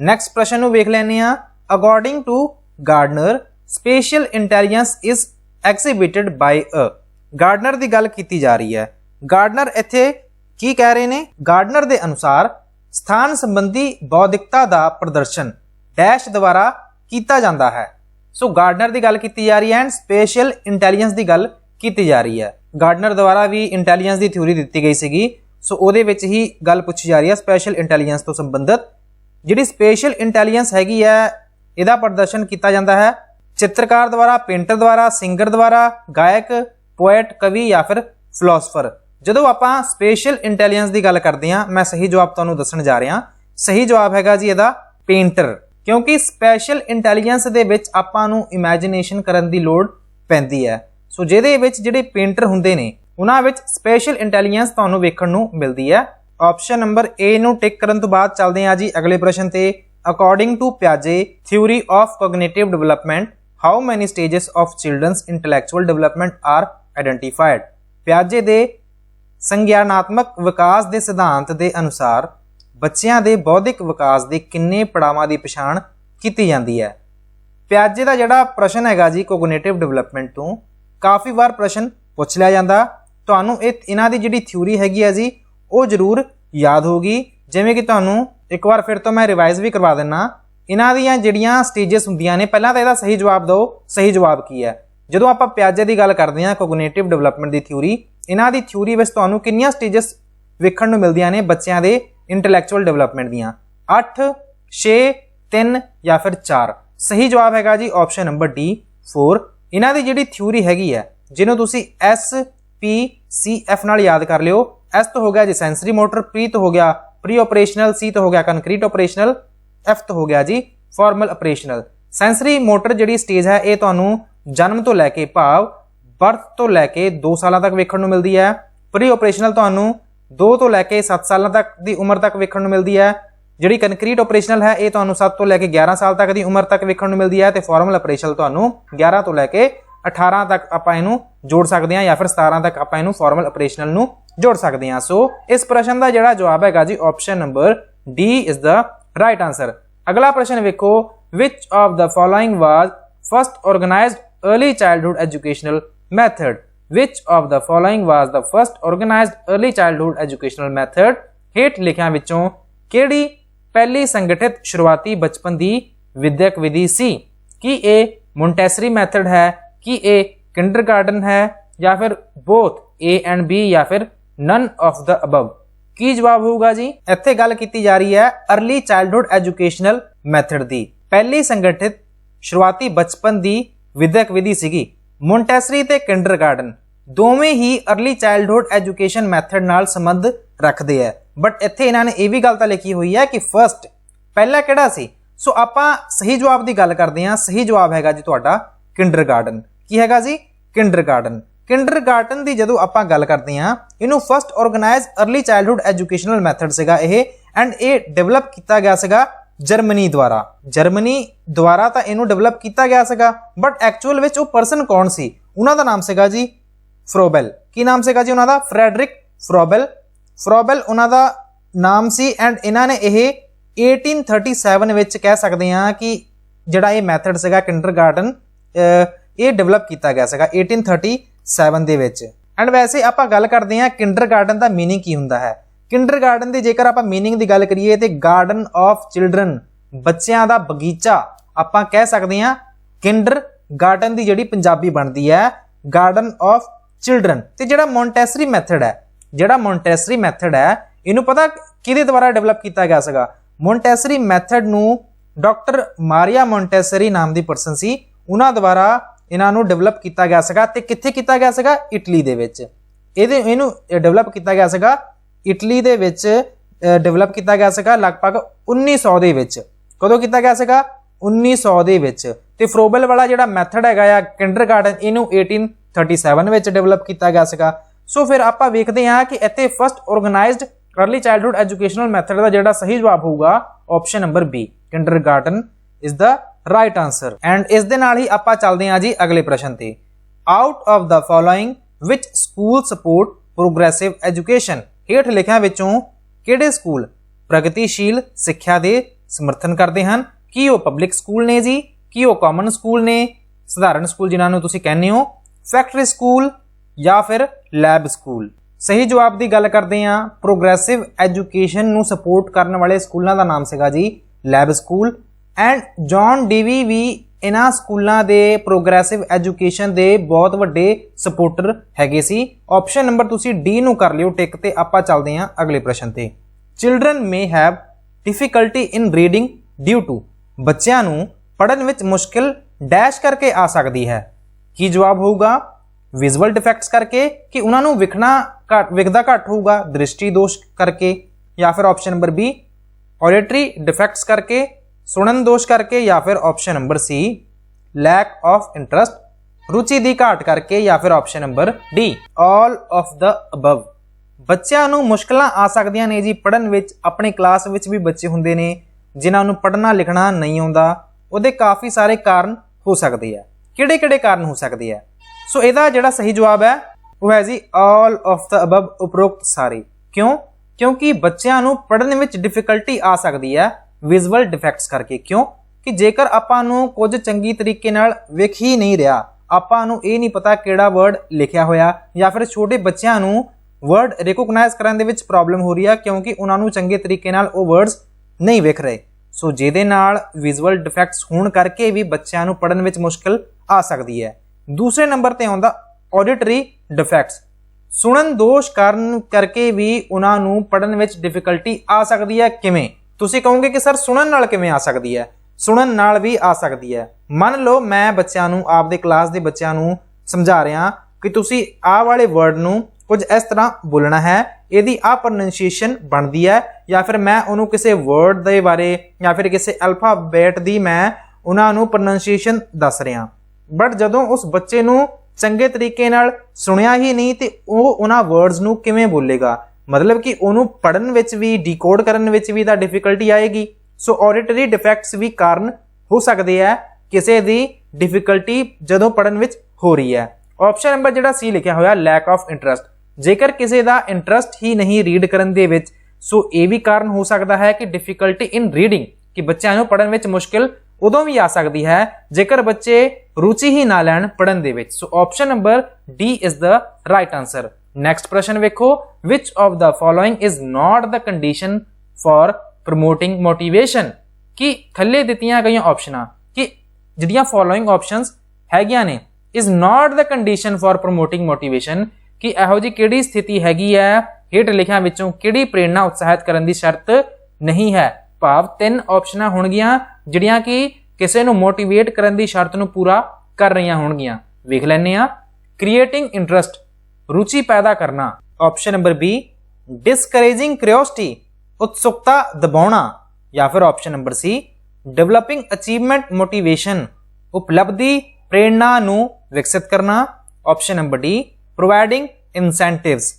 ਨੈਕਸਟ ਪ੍ਰਸ਼ਨ ਨੂੰ ਵੇਖ ਲੈਂਦੇ ਆ according to Gardner spatial intelligence is exhibited by uh Gardner ਦੀ ਗੱਲ ਕੀਤੀ ਜਾ ਰਹੀ ਹੈ। ਗਾਰਡਨਰ ਇੱਥੇ ਕੀ ਕਹਿ ਰਹੇ ਨੇ? ਗਾਰਡਨਰ ਦੇ ਅਨੁਸਾਰ ਸਥਾਨ ਸੰਬੰਧੀ ਬੌਧਿਕਤਾ ਦਾ ਪ੍ਰਦਰਸ਼ਨ ਡੈਸ਼ ਦੁਆਰਾ ਕੀਤਾ ਜਾਂਦਾ ਹੈ। ਸੋ ਗਾਰਡਨਰ ਦੀ ਗੱਲ ਕੀਤੀ ਜਾ ਰਹੀ ਹੈ ਐਂਡ ਸਪੇਸ਼ਲ ਇੰਟੈਲੀਜੈਂਸ ਦੀ ਗੱਲ ਕੀਤੀ ਜਾ ਰਹੀ ਹੈ। ਗਾਰਡਨਰ ਦੁਆਰਾ ਵੀ ਇੰਟੈਲੀਜੈਂਸ ਦੀ ਥਿਊਰੀ ਦਿੱਤੀ ਗਈ ਸੀਗੀ। ਸੋ ਉਹਦੇ ਵਿੱਚ ਹੀ ਗੱਲ ਪੁੱਛੀ ਜਾ ਰਹੀ ਹੈ ਸਪੈਸ਼ਲ ਇੰਟੈਲੀਜੈਂਸ ਤੋਂ ਸੰਬੰਧਿਤ। ਜਿਹੜੀ ਸਪੈਸ਼ਲ ਇੰਟੈਲੀਜੈਂਸ ਹੈਗੀ ਹੈ, ਇਹਦਾ ਪ੍ਰਦਰਸ਼ਨ ਕੀਤਾ ਜਾਂਦਾ ਹੈ। ਚਿੱਤਰਕਾਰ ਦੁਆਰਾ, ਪੇਂਟਰ ਦੁਆਰਾ, ਸਿੰਗਰ ਦੁਆਰਾ, ਗਾਇਕ ਪੋਇਟ ਕਵੀ ਜਾਂ ਫਿਰ ਫਿਲਾਸਫਰ ਜਦੋਂ ਆਪਾਂ ਸਪੈਸ਼ਲ ਇੰਟੈਲੀਜੈਂਸ ਦੀ ਗੱਲ ਕਰਦੇ ਹਾਂ, ਮੈਂ ਸਹੀ ਜਵਾਬ ਤੁਹਾਨੂੰ ਦੱਸਣ ਜਾ ਰਿਹਾ। ਸਹੀ ਜਵਾਬ ਹੈਗਾ ਜੀ ਇਹਦਾ ਪੇਂਟਰ ਕਿਉਂਕਿ ਸਪੈਸ਼ਲ ਇੰਟੈਲੀਜੈਂਸ ਦੇ ਵਿੱਚ ਆਪਾਂ ਨੂੰ ਇਮੇਜਿਨੇਸ਼ਨ ਕਰਨ ਦੀ ਲੋੜ ਪੈਂਦੀ ਹੈ। ਸੋ ਜਿਹਦੇ ਵਿੱਚ ਜਿਹੜੇ ਪੇਂਟਰ ਹੁੰਦੇ ਨੇ, ਉਹਨਾਂ ਵਿੱਚ ਸਪੈਸ਼ਲ ਇੰਟੈਲੀਜੈਂਸ ਤੁਹਾਨੂੰ ਵੇਖਣ ਨੂੰ ਮਿਲਦੀ ਹੈ। ਆਪਸ਼ਨ ਨੰਬਰ A ਨੂੰ ਟਿਕ ਕਰਨ ਤੋਂ ਬਾਅਦ ਚੱਲਦੇ ਹਾਂ ਜੀ ਅਗਲੇ ਪ੍ਰਸ਼ਨ ਤੇ। According to ਪਿਆਜੇ theory of cognitive development how many stages of ਚਿਲड्रनਸ intellectual development are identified ਪਿਆਜੇ ਦੇ ਸੰਗਿਆਨਾਤਮਕ ਵਿਕਾਸ ਦੇ ਸਿਧਾਂਤ ਦੇ ਅਨੁਸਾਰ ਬੱਚਿਆਂ ਦੇ ਬੌਧਿਕ ਵਿਕਾਸ ਦੇ ਕਿੰਨੇ ਪੜਾਵਾਂ ਦੀ ਪਛਾਣ ਕੀਤੀ ਜਾਂਦੀ ਹੈ? ਪਿਆਜੇ ਦਾ ਜਿਹੜਾ ਪ੍ਰਸ਼ਨ ਹੈਗਾ ਜੀ ਕੋਗਨੀਟਿਵ ਡਿਵੈਲਪਮੈਂਟ ਤੋਂ, ਕਾਫੀ ਵਾਰ ਪ੍ਰਸ਼ਨ ਪੁੱਛ ਲਿਆ ਜਾਂਦਾ। ਤੁਹਾਨੂੰ ਇਹ, ਇਹਨਾਂ ਦੀ ਜਿਹੜੀ ਥਿਊਰੀ ਹੈਗੀ ਹੈ ਜੀ, ਉਹ ਜ਼ਰੂਰ ਯਾਦ ਹੋਗੀ ਜਿਵੇਂ ਕਿ ਤੁਹਾਨੂੰ ਇੱਕ ਵਾਰ ਫਿਰ ਤੋਂ ਮੈਂ ਰਿਵਾਈਜ਼ ਵੀ ਕਰਵਾ ਦਿੰਨਾ। ਇਹਨਾਂ ਦੀਆਂ ਜਿਹੜੀਆਂ ਸਟੇजेस ਹੁੰਦੀਆਂ ਨੇ, ਪਹਿਲਾਂ ਤਾਂ ਇਹਦਾ ਸਹੀ ਜਵਾਬ ਦਿਓ, ਸਹੀ ਜਵਾਬ ਕੀ ਹੈ? ਜਦੋਂ ਆਪਾਂ ਪਿਆਜੇ ਦੀ ਗੱਲ ਕਰਦੇ ਹਾਂ ਕੋਗਨੀਟਿਵ ਡਿਵੈਲਪਮੈਂਟ ਦੀ ਥਿਊਰੀ ਇਹਨਾਂ ਦੀ ਥਿਊਰੀ ਵਿੱਚ ਤੁਹਾਨੂੰ ਕਿੰਨੀਆਂ ਸਟੇजेस ਵੇਖਣ ਨੂੰ ਮਿਲਦੀਆਂ ਨੇ ਬੱਚਿਆਂ ਦੇ ਇੰਟੈਲੈਕਚੁਅਲ ਡਿਵੈਲਪਮੈਂਟ ਦੀਆਂ? 8 6 3 ਜਾਂ ਫਿਰ 4 ਸਹੀ ਜਵਾਬ ਹੈਗਾ ਜੀ ਆਪਸ਼ਨ ਨੰਬਰ ਡੀ 4 ਇਹਨਾਂ ਦੀ ਜਿਹੜੀ ਥਿਊਰੀ ਹੈਗੀ ਹੈ, ਜਿਹਨੂੰ ਤੁਸੀਂ S, P, C, F ਨਾਲ ਯਾਦ ਕਰ ਲਿਓ। S ਤੋਂ ਹੋ ਗਿਆ ਜੀ ਸੈਂਸਰੀ ਮੋਟਰ P ਤੋਂ ਹੋ ਗਿਆ ਪ੍ਰੀ ਆਪਰੇਸ਼ਨਲ C ਤੋਂ ਹੋ ਗਿਆ ਕੰਕਰੀਟ ਆਪਰੇਸ਼ਨਲ F ਤੋਂ ਹੋ ਗਿਆ ਜੀ ਫਾਰਮਲ ਆਪਰੇਸ਼ਨਲ ਸੈਂਸਰੀ ਮੋਟਰ ਜਿਹੜੀ ਸਟੇਜ ਹੈ, ਇਹ ਤੁਹਾਨੂੰ ਜਨਮ ਤੋਂ ਲੈ ਕੇ ਭਾਵ ਬਰਥ ਤੋਂ ਲੈ ਕੇ 2 ਸਾਲਾਂ ਤੱਕ ਵੇਖਣ ਨੂੰ ਮਿਲਦੀ ਹੈ। ਪ੍ਰੀ ਆਪਰੇਸ਼ਨਲ ਤੁਹਾਨੂੰ 2 ਤੋਂ ਲੈ ਕੇ 7 ਸਾਲਾਂ ਤੱਕ ਦੀ ਉਮਰ ਤੱਕ ਵੇਖਣ ਨੂੰ ਮਿਲਦੀ ਹੈ। ਜਿਹੜੀ ਕੰਕਰੀਟ ਆਪਰੇਸ਼ਨਲ ਹੈ, ਇਹ ਤੁਹਾਨੂੰ 7 ਤੋਂ ਲੈ ਕੇ 11 ਸਾਲ ਤੱਕ ਦੀ ਉਮਰ ਤੱਕ ਵੇਖਣ ਨੂੰ ਮਿਲਦੀ ਹੈ ਤੇ ਫਾਰਮਲ ਆਪਰੇਸ਼ਨਲ ਤੁਹਾਨੂੰ 11 ਤੋਂ ਲੈ ਕੇ 18 ਤੱਕ ਆਪਾਂ ਇਹਨੂੰ ਜੋੜ ਸਕਦੇ ਹਾਂ ਜਾਂ ਫਿਰ 17 ਤੱਕ ਆਪਾਂ ਇਹਨੂੰ ਫਾਰਮਲ ਆਪਰੇਸ਼ਨਲ ਨੂੰ ਜੋੜ ਸਕਦੇ ਹਾਂ। ਸੋ, ਇਸ ਪ੍ਰਸ਼ਨ ਦਾ ਜਿਹੜਾ ਜਵਾਬ ਹੈਗਾ ਜੀ option number D is the right answer ਅਗਲਾ ਪ੍ਰਸ਼ਨ ਵੇਖੋ, which of the following was first organized early childhood educational method. Which of the following was the first organized early childhood educational method? ਹੇਠ ਲਿਖਿਆਂ ਵਿੱਚੋਂ ਕਿਹੜੀ ਪਹਿਲੀ ਸੰਗਠਿਤ ਸ਼ੁਰੂਆਤੀ ਬਚਪਨ ਦੀ ਵਿਦਿਅਕ ਵਿਧੀ ਸੀ? ਕੀ ਇਹ ਮੌਂਟੈਸਰੀ ਮੈਥਡ ਹੈ? ਕੀ ਇਹ ਕਿੰਡਰਗਾਰਟਨ ਹੈ? ਜਾਂ ਫਿਰ ਬੋਥ A ਐਂਡ B ਜਾਂ ਫਿਰ ਨਨ ਆਫ ਦਾ ਅਬਵ ਕੀ ਜਵਾਬ ਹੋਊਗਾ ਜੀ? ਇੱਥੇ ਗੱਲ ਕੀਤੀ ਜਾ ਰਹੀ ਹੈ अर्ਲੀ ਚਾਈਲਡਹੂਡ ਐਜੂਕੇਸ਼ਨਲ ਮੈਥਡ ਦੀ। ਪਹਿਲੀ ਸੰਗਠਿਤ ਸ਼ੁਰੂਆਤੀ ਬਚਪਨ ਦੀ ਵਿਦਿਅਕ ਵਿਧੀ ਸੀਗੀ। ਮੋਂਟੈਸਰੀ ਤੇ ਕਿੰਡਰਗਾਰਟਨ ਦੋਵੇਂ ਹੀ अर्ਲੀ ਚਾਈਲਡਹੂਡ ਐਜੂਕੇਸ਼ਨ ਮੈਥਡ ਨਾਲ ਸੰਬੰਧ ਰੱਖਦੇ ਆ। ਬਟ ਇੱਥੇ ਇਹਨਾਂ ਨੇ ਇਹ ਵੀ ਗੱਲ ਤਾਂ ਲਿਖੀ ਹੋਈ ਹੈ ਕਿ ਫਰਸਟ ਪਹਿਲਾ ਕਿਹੜਾ ਸੀ? ਸੋ ਆਪਾਂ ਸਹੀ ਜਵਾਬ ਦੀ ਗੱਲ ਕਰਦੇ ਹਾਂ। ਸਹੀ ਜਵਾਬ ਹੈਗਾ ਜੀ ਤੁਹਾਡਾ ਕਿੰਡਰਗਾਰਟਨ। ਕੀ ਹੈਗਾ ਜੀ? ਕਿੰਡਰਗਾਰਟਨ। ਕਿੰਡਰਗਾਰਟਨ ਦੀ ਜਦੋਂ ਆਪਾਂ ਗੱਲ ਕਰਦੇ ਹਾਂ, ਇਹਨੂੰ first organise early childhood educational method ਸੀਗਾ ਇਹ ਐਂਡ ਇਹ ਡਿਵੈਲਪ ਕੀਤਾ ਗਿਆ ਸੀਗਾ ਜਰਮਨੀ ਦੁਆਰਾ ਜਰਮਨੀ ਦੁਆਰਾ ਤਾਂ ਇਹਨੂੰ ਡਿਵੈਲਪ ਕੀਤਾ ਗਿਆ ਸੀਗਾ ਬਟ ਐਕਚੁਅਲ ਵਿੱਚ ਉਹ ਪਰਸਨ ਕੌਣ ਸੀ ਉਹਨਾਂ ਦਾ ਨਾਮ ਸੀਗਾ ਜੀ ਫਰੋਬੈਲ ਕੀ ਨਾਮ ਸੀਗਾ ਜੀ ਉਹਨਾਂ ਦਾ ਫ੍ਰੈਡਰਿਕ ਫਰੋਬੈਲ ਫਰੋਬੈਲ ਉਹਨਾਂ ਦਾ ਨਾਮ ਸੀ ਐਂਡ ਇਹਨਾਂ ਨੇ ਇਹ 1837 ਵਿੱਚ ਕਹਿ ਸਕਦੇ ਹਾਂ ਕਿ ਜਿਹੜਾ ਇਹ ਮੈਥਡ ਸੀਗਾ ਕਿੰਡਰਗਾਰਟਨ ਇਹ ਡਿਵੈਲਪ ਕੀਤਾ ਗਿਆ ਸੀਗਾ 1837 ਦੇ ਵਿੱਚ ਐਂਡ ਵੈਸੇ ਆਪਾਂ ਗੱਲ ਕਰਦੇ ਹਾਂ ਕਿੰਡਰਗਾਰਟਨ ਦਾ मीनिंग ਕੀ ਹੁੰਦਾ ਹੈ ਕਿੰਡਰਗਾਰਟਨ ਦੀ ਜੇਕਰ ਆਪਾਂ मीनिंग ਦੀ ਗੱਲ ਕਰੀਏ ਤੇ ਗਾਰਡਨ ਆਫ ਚਿਲड्रन ਬੱਚਿਆਂ ਦਾ ਬਗੀਚਾ, ਆਪਾਂ ਕਹਿ ਸਕਦੇ ਹਾਂ ਕਿੰਡਰ ਗਾਰਡਨ ਦੀ ਜਿਹੜੀ ਪੰਜਾਬੀ ਬਣਦੀ ਹੈ ਗਾਰਡਨ ਆਫ ਚਿਲड्रन ਤੇ ਜਿਹੜਾ ਮੌਂਟੈਸਰੀ ਮੈਥਡ ਹੈ, ਜਿਹੜਾ ਮੌਂਟੈਸਰੀ ਮੈਥਡ ਹੈ, ਇਹਨੂੰ ਪਤਾ ਕਿਹਦੇ ਦੁਆਰਾ ਡਿਵੈਲਪ ਕੀਤਾ ਗਿਆ ਸੀਗਾ? ਮੌਂਟੈਸਰੀ ਮੈਥਡ ਨੂੰ ਡਾਕਟਰ ਮਾਰੀਆ ਮੌਂਟੈਸਰੀ ਨਾਮ ਦੀ ਪਰਸਨ ਸੀ। ਉਹਨਾਂ ਦੁਆਰਾ ਇਹਨਾਂ ਨੂੰ ਡਿਵੈਲਪ ਕੀਤਾ ਗਿਆ ਸੀਗਾ ਤੇ ਕਿੱਥੇ ਕੀਤਾ ਗਿਆ ਸੀਗਾ? ਇਟਲੀ ਦੇ ਵਿੱਚ। ਇਹਦੇ, ਇਹਨੂੰ ਡਿਵੈਲਪ ਕੀਤਾ ਗਿਆ ਸੀਗਾ ਇਟਲੀ ਦੇ ਵਿੱਚ ਡਿਵੈਲਪ ਕੀਤਾ ਗਿਆ ਸੀਗਾ ਲਗਭਗ 1900 ਦੇ ਵਿੱਚ। ਕਦੋਂ ਕੀਤਾ ਗਿਆ ਸੀਗਾ? 1900 ਦੇ ਵਿੱਚ। ਤੇ ਫਰੋਬਲ ਵਾਲਾ ਜਿਹੜਾ ਮੈਥਡ ਹੈਗਾ ਆ ਕਿੰਡਰਗਾਰਟਨ ਇਹਨੂੰ 1837 ਵਿੱਚ ਡਿਵੈਲਪ ਕੀਤਾ ਗਿਆ ਸੀਗਾ। ਸੋ ਫਿਰ ਆਪਾਂ ਵੇਖਦੇ ਹਾਂ ਕਿ ਇੱਥੇ first organised early childhood educational method ਦਾ ਜਿਹੜਾ ਸਹੀ ਜਵਾਬ ਹੋਊਗਾ option number B kindergarten is the right answer and ਇਸ ਦੇ ਨਾਲ ਹੀ ਆਪਾਂ ਚੱਲਦੇ ਹਾਂ ਜੀ ਅਗਲੇ ਪ੍ਰਸ਼ਨ ਤੇ। Out of the following which school support progressive education ਹੇਠ ਲਿਖਿਆਂ ਵਿੱਚੋਂ ਕਿਹੜੇ ਸਕੂਲ ਪ੍ਰਗਤੀਸ਼ੀਲ ਸਿੱਖਿਆ ਦੇ ਸਮਰਥਨ ਕਰਦੇ ਹਨ? ਕੀ ਉਹ ਪਬਲਿਕ ਸਕੂਲ ਨੇ ਜੀ? ਕੀ ਉਹ ਕਾਮਨ ਸਕੂਲ ਨੇ? ਸਧਾਰਨ ਸਕੂਲ ਜਿਨ੍ਹਾਂ ਨੂੰ ਤੁਸੀਂ ਕਹਿੰਦੇ ਹੋ? ਫੈਕਟਰੀ ਸਕੂਲ ਜਾਂ ਫਿਰ ਲੈਬ ਸਕੂਲ ਸਹੀ ਜਵਾਬ ਦੀ ਗੱਲ ਕਰਦੇ ਹਾਂ। ਪ੍ਰੋਗਰੈਸਿਵ ਐਜੂਕੇਸ਼ਨ ਨੂੰ ਸਪੋਰਟ ਕਰਨ ਵਾਲੇ ਸਕੂਲਾਂ ਦਾ ਨਾਮ ਸੀਗਾ ਜੀ lab school and John Dewey ਵੀ ਇਹਨਾਂ ਸਕੂਲਾਂ ਦੇ ਪ੍ਰੋਗਰੈਸਿਵ ਐਜੂਕੇਸ਼ਨ ਦੇ ਬਹੁਤ ਵੱਡੇ ਸਪੋਰਟਰ ਹੈਗੇ ਸੀ। ਆਪਸ਼ਨ ਨੰਬਰ ਤੁਸੀਂ ਡੀ ਨੂੰ ਕਰ ਲਿਓ ਟਿਕ ਤੇ ਆਪਾਂ ਚੱਲਦੇ ਹਾਂ ਅਗਲੇ ਪ੍ਰਸ਼ਨ ਤੇ। Children may have difficulty in reading due to ਬੱਚਿਆਂ ਨੂੰ ਪੜਨ ਵਿੱਚ ਮੁਸ਼ਕਿਲ ਡੈਸ਼ ਕਰਕੇ ਆ ਸਕਦੀ ਹੈ। ਕੀ ਜਵਾਬ ਹੋਊਗਾ? ਵਿਜ਼ੂਅਲ ਡਿਫੈਕਟਸ ਕਰਕੇ ਕਿ ਉਹਨਾਂ ਨੂੰ ਵਿਖਣਾ ਘਟ, ਵਿਖਦਾ ਘੱਟ ਹੋਊਗਾ, ਦ੍ਰਿਸ਼ਟੀ ਦੋਸ਼ ਕਰਕੇ ਜਾਂ ਫਿਰ option number B auditory defects ਕਰਕੇ ਸੁਣਨ ਦੋਸ਼ ਕਰਕੇ ਜਾਂ ਫਿਰ option number C lack of interest ਰੁਚੀ ਦੀ ਘਾਟ ਕਰਕੇ ਜਾਂ ਫਿਰ option number D all of the above ਬੱਚਿਆਂ ਨੂੰ ਮੁਸ਼ਕਲਾਂ ਆ ਸਕਦੀਆਂ ਨੇ ਜੀ ਪੜਨ ਵਿੱਚ, ਆਪਣੀ ਕਲਾਸ ਵਿੱਚ ਵੀ ਬੱਚੇ ਹੁੰਦੇ ਨੇ, ਜਿਨ੍ਹਾਂ ਨੂੰ ਪੜਨਾ ਲਿਖਣਾ ਨਹੀਂ ਆਉਂਦਾ, ਉਹਦੇ ਕਾਫੀ ਸਾਰੇ ਕਾਰਨ ਹੋ ਸਕਦੇ ਆ। ਕਿਹੜੇ ਕਿਹੜੇ ਕਾਰਨ ਹੋ ਸਕਦੇ ਆ? ਸੋ ਇਹਦਾ ਜਿਹੜਾ ਸਹੀ ਜਵਾਬ ਹੈ, ਉਹ ਹੈ ਜੀ ਆਲ ਆਫ ਦਾ ਅਬਵ ਉਪਰੋਕਤ ਸਾਰੇ। ਕਿਉਂ? ਕਿਉਂਕਿ ਬੱਚਿਆਂ ਨੂੰ ਪੜਨ ਵਿੱਚ ਡਿਫਿਕਲਟੀ ਆ ਸਕਦੀ ਹੈ ਵਿਜ਼ੂਅਲ ਡਿਫੈਕਟਸ ਕਰਕੇ। ਕਿਉਂ? ਕਿ ਜੇਕਰ ਆਪਾਂ ਨੂੰ ਕੁਝ ਚੰਗੀ ਤਰੀਕੇ ਨਾਲ ਵੇਖ ਹੀ ਨਹੀਂ ਰਿਹਾ, ਆਪਾਂ ਨੂੰ ਇਹ ਨਹੀਂ ਪਤਾ ਕਿਹੜਾ ਵਰਡ ਲਿਖਿਆ ਹੋਇਆ, ਜਾਂ ਫਿਰ ਛੋਟੇ ਬੱਚਿਆਂ ਨੂੰ ਵਰਡ ਰਿਕੋਗਨਾਈਜ਼ ਕਰਨ ਦੇ ਵਿੱਚ ਪ੍ਰੋਬਲਮ ਹੋ ਰਹੀ ਹੈ ਕਿਉਂਕਿ ਉਹਨਾਂ ਨੂੰ ਚੰਗੇ ਤਰੀਕੇ ਨਾਲ ਉਹ ਵਰਡਸ ਨਹੀਂ ਵੇਖ ਰਹੇ। ਸੋ ਜਿਹਦੇ ਨਾਲ ਵਿਜ਼ੂਅਲ ਡਿਫੈਕਟਸ ਹੋਣ ਕਰਕੇ ਵੀ ਬੱਚਿਆਂ ਨੂੰ ਪੜਨ ਵਿੱਚ ਮੁਸ਼ਕਲ ਆ ਸਕਦੀ ਹੈ। ਦੂਸਰੇ ਨੰਬਰ ਤੇ ਆਉਂਦਾ ਆਡਿਟਰੀ ਡਿਫੈਕਟਸ ਸੁਣਨ ਦੋਸ਼ ਕਾਰਨ ਕਰਕੇ ਵੀ ਉਹਨਾਂ ਨੂੰ ਪੜਨ ਵਿੱਚ ਡਿਫਿਕਲਟੀ ਆ ਸਕਦੀ ਹੈ। ਕਿਵੇਂ? ਤੁਸੀਂ ਕਹੋਗੇ ਕਿ ਸਰ ਸੁਣਨ ਨਾਲ ਕਿਵੇਂ ਆ ਸਕਦੀ ਹੈ? ਸੁਣਨ ਨਾਲ ਵੀ ਆ ਸਕਦੀ ਹੈ। ਮੰਨ ਲਓ ਮੈਂ ਬੱਚਿਆਂ ਨੂੰ, ਆਪਦੇ ਕਲਾਸ ਦੇ ਬੱਚਿਆਂ ਨੂੰ ਸਮਝਾ ਰਿਹਾ ਕਿ ਤੁਸੀਂ ਆਹ ਵਾਲੇ ਵਰਡ ਨੂੰ ਕੁਝ ਇਸ ਤਰ੍ਹਾਂ ਬੋਲਣਾ ਹੈ। ਇਹਦੀ ਆ ਪ੍ਰੋਨੰਸੀਏਸ਼ਨ ਬਣਦੀ ਹੈ ਜਾਂ ਫਿਰ ਮੈਂ ਉਹਨੂੰ ਕਿਸੇ ਵਰਡ ਦੇ ਬਾਰੇ ਜਾਂ ਫਿਰ ਕਿਸੇ ਅਲਫਾਬੈਟ ਦੀ ਮੈਂ ਉਹਨਾਂ ਨੂੰ ਪ੍ਰੋਨੰਸੀਏਸ਼ਨ ਦੱਸ ਰਿਹਾ। ਬਟ ਜਦੋਂ ਉਸ ਬੱਚੇ ਨੂੰ ਚੰਗੇ ਤਰੀਕੇ ਨਾਲ ਸੁਣਿਆ ਹੀ ਨਹੀਂ ਤੇ ਉਹ ਉਹਨਾਂ ਵਰਡਸ ਨੂੰ ਕਿਵੇਂ ਬੋਲੇਗਾ? ਮਤਲਬ ਕਿ ਉਹਨੂੰ ਪੜਨ ਵਿੱਚ ਵੀ ਡੀਕੋਡ ਕਰਨ ਵਿੱਚ ਵੀ ਤਾਂ ਡਿਫਿਕਲਟੀ ਆਏਗੀ। ਸੋ ਆਡਿਟਰੀ ਡਿਫੈਕਟਸ ਵੀ ਕਾਰਨ ਹੋ ਸਕਦੇ ਆ ਕਿਸੇ ਦੀ ਡਿਫਿਕਲਟੀ ਜਦੋਂ ਪੜਨ ਵਿੱਚ ਹੋ ਰਹੀ ਹੈ। ਆਪਸ਼ਨ ਨੰਬਰ ਜਿਹੜਾ ਸੀ ਲਿਖਿਆ ਹੋਇਆ ਲੈਕ ਆਫ ਇੰਟਰਸਟ ਜੇਕਰ ਕਿਸੇ ਦਾ ਇੰਟਰਸਟ ਹੀ ਨਹੀਂ ਰੀਡ ਕਰਨ ਦੇ ਵਿੱਚ ਸੋ ਇਹ ਵੀ ਕਾਰਨ ਹੋ ਸਕਦਾ ਹੈ ਕਿ ਡਿਫਿਕਲਟੀ ਇਨ ਰੀਡਿੰਗ ਕਿ ਬੱਚਿਆਂ ਨੂੰ ਪੜਨ ਵਿੱਚ ਮੁਸ਼ਕਿਲ ਉਦੋਂ ਵੀ ਆ ਸਕਦੀ ਹੈ, ਜੇਕਰ ਬੱਚੇ ਰੁਚੀ ਹੀ ਨਾ ਲੈਣ ਪੜਨ ਦੇ ਵਿੱਚ। So option number D is the right answer next ਪ੍ਰਸ਼ਨ ਵੇਖੋ, which of the following is not the condition for promoting motivation ਕਿ ਥੱਲੇ ਦਿੱਤੀਆਂ ਗਈਆਂ ਆਪਸ਼ਨਾਂ ਕਿ ਜਿਹੜੀਆਂ ਫੋਲੋਇੰਗ ਆਪਸ਼ਨਸ ਹੈਗੀਆਂ ਨੇ, is not the condition for promoting motivation? ਕਿ ਇਹੋ ਜੀ ਕਿਹੜੀ ਸਥਿਤੀ ਹੈਗੀ ਹੈ? ਹੇਠ ਲਿਖਿਆਂ ਵਿੱਚੋਂ ਕਿਹੜੀ ਪ੍ਰੇਰਣਾ ਉਤਸ਼ਾਹਿਤ ਕਰਨ ਦੀ ਸ਼ਰਤ ਨਹੀਂ ਹੈ? ਭਾਵ ਤਿੰਨ ਆਪਸ਼ਨਾਂ ਹੋਣਗੀਆਂ, ਜਿਹੜੀਆਂ ਕਿ ਕਿਸੇ ਨੂੰ ਮੋਟੀਵੇਟ ਕਰਨ ਦੀ ਸ਼ਰਤ ਨੂੰ ਪੂਰਾ ਕਰ ਰਹੀਆਂ ਹੋਣਗੀਆਂ। ਵੇਖ ਲੈਂਦੇ ਆ ਕ੍ਰੀਏਟਿੰਗ ਇੰਟਰਸਟ ਰੁਚੀ ਪੈਦਾ ਕਰਨਾ। Option number B discouraging curiosity ਉਤਸੁਕਤਾ ਦਬਾਉਣਾ। ਜਾਂ ਫਿਰ option number C developing achievement motivation ਉਪਲਬਧੀ ਪ੍ਰੇਰਣਾ ਨੂੰ ਵਿਕਸਿਤ ਕਰਨਾ। Option number D providing incentives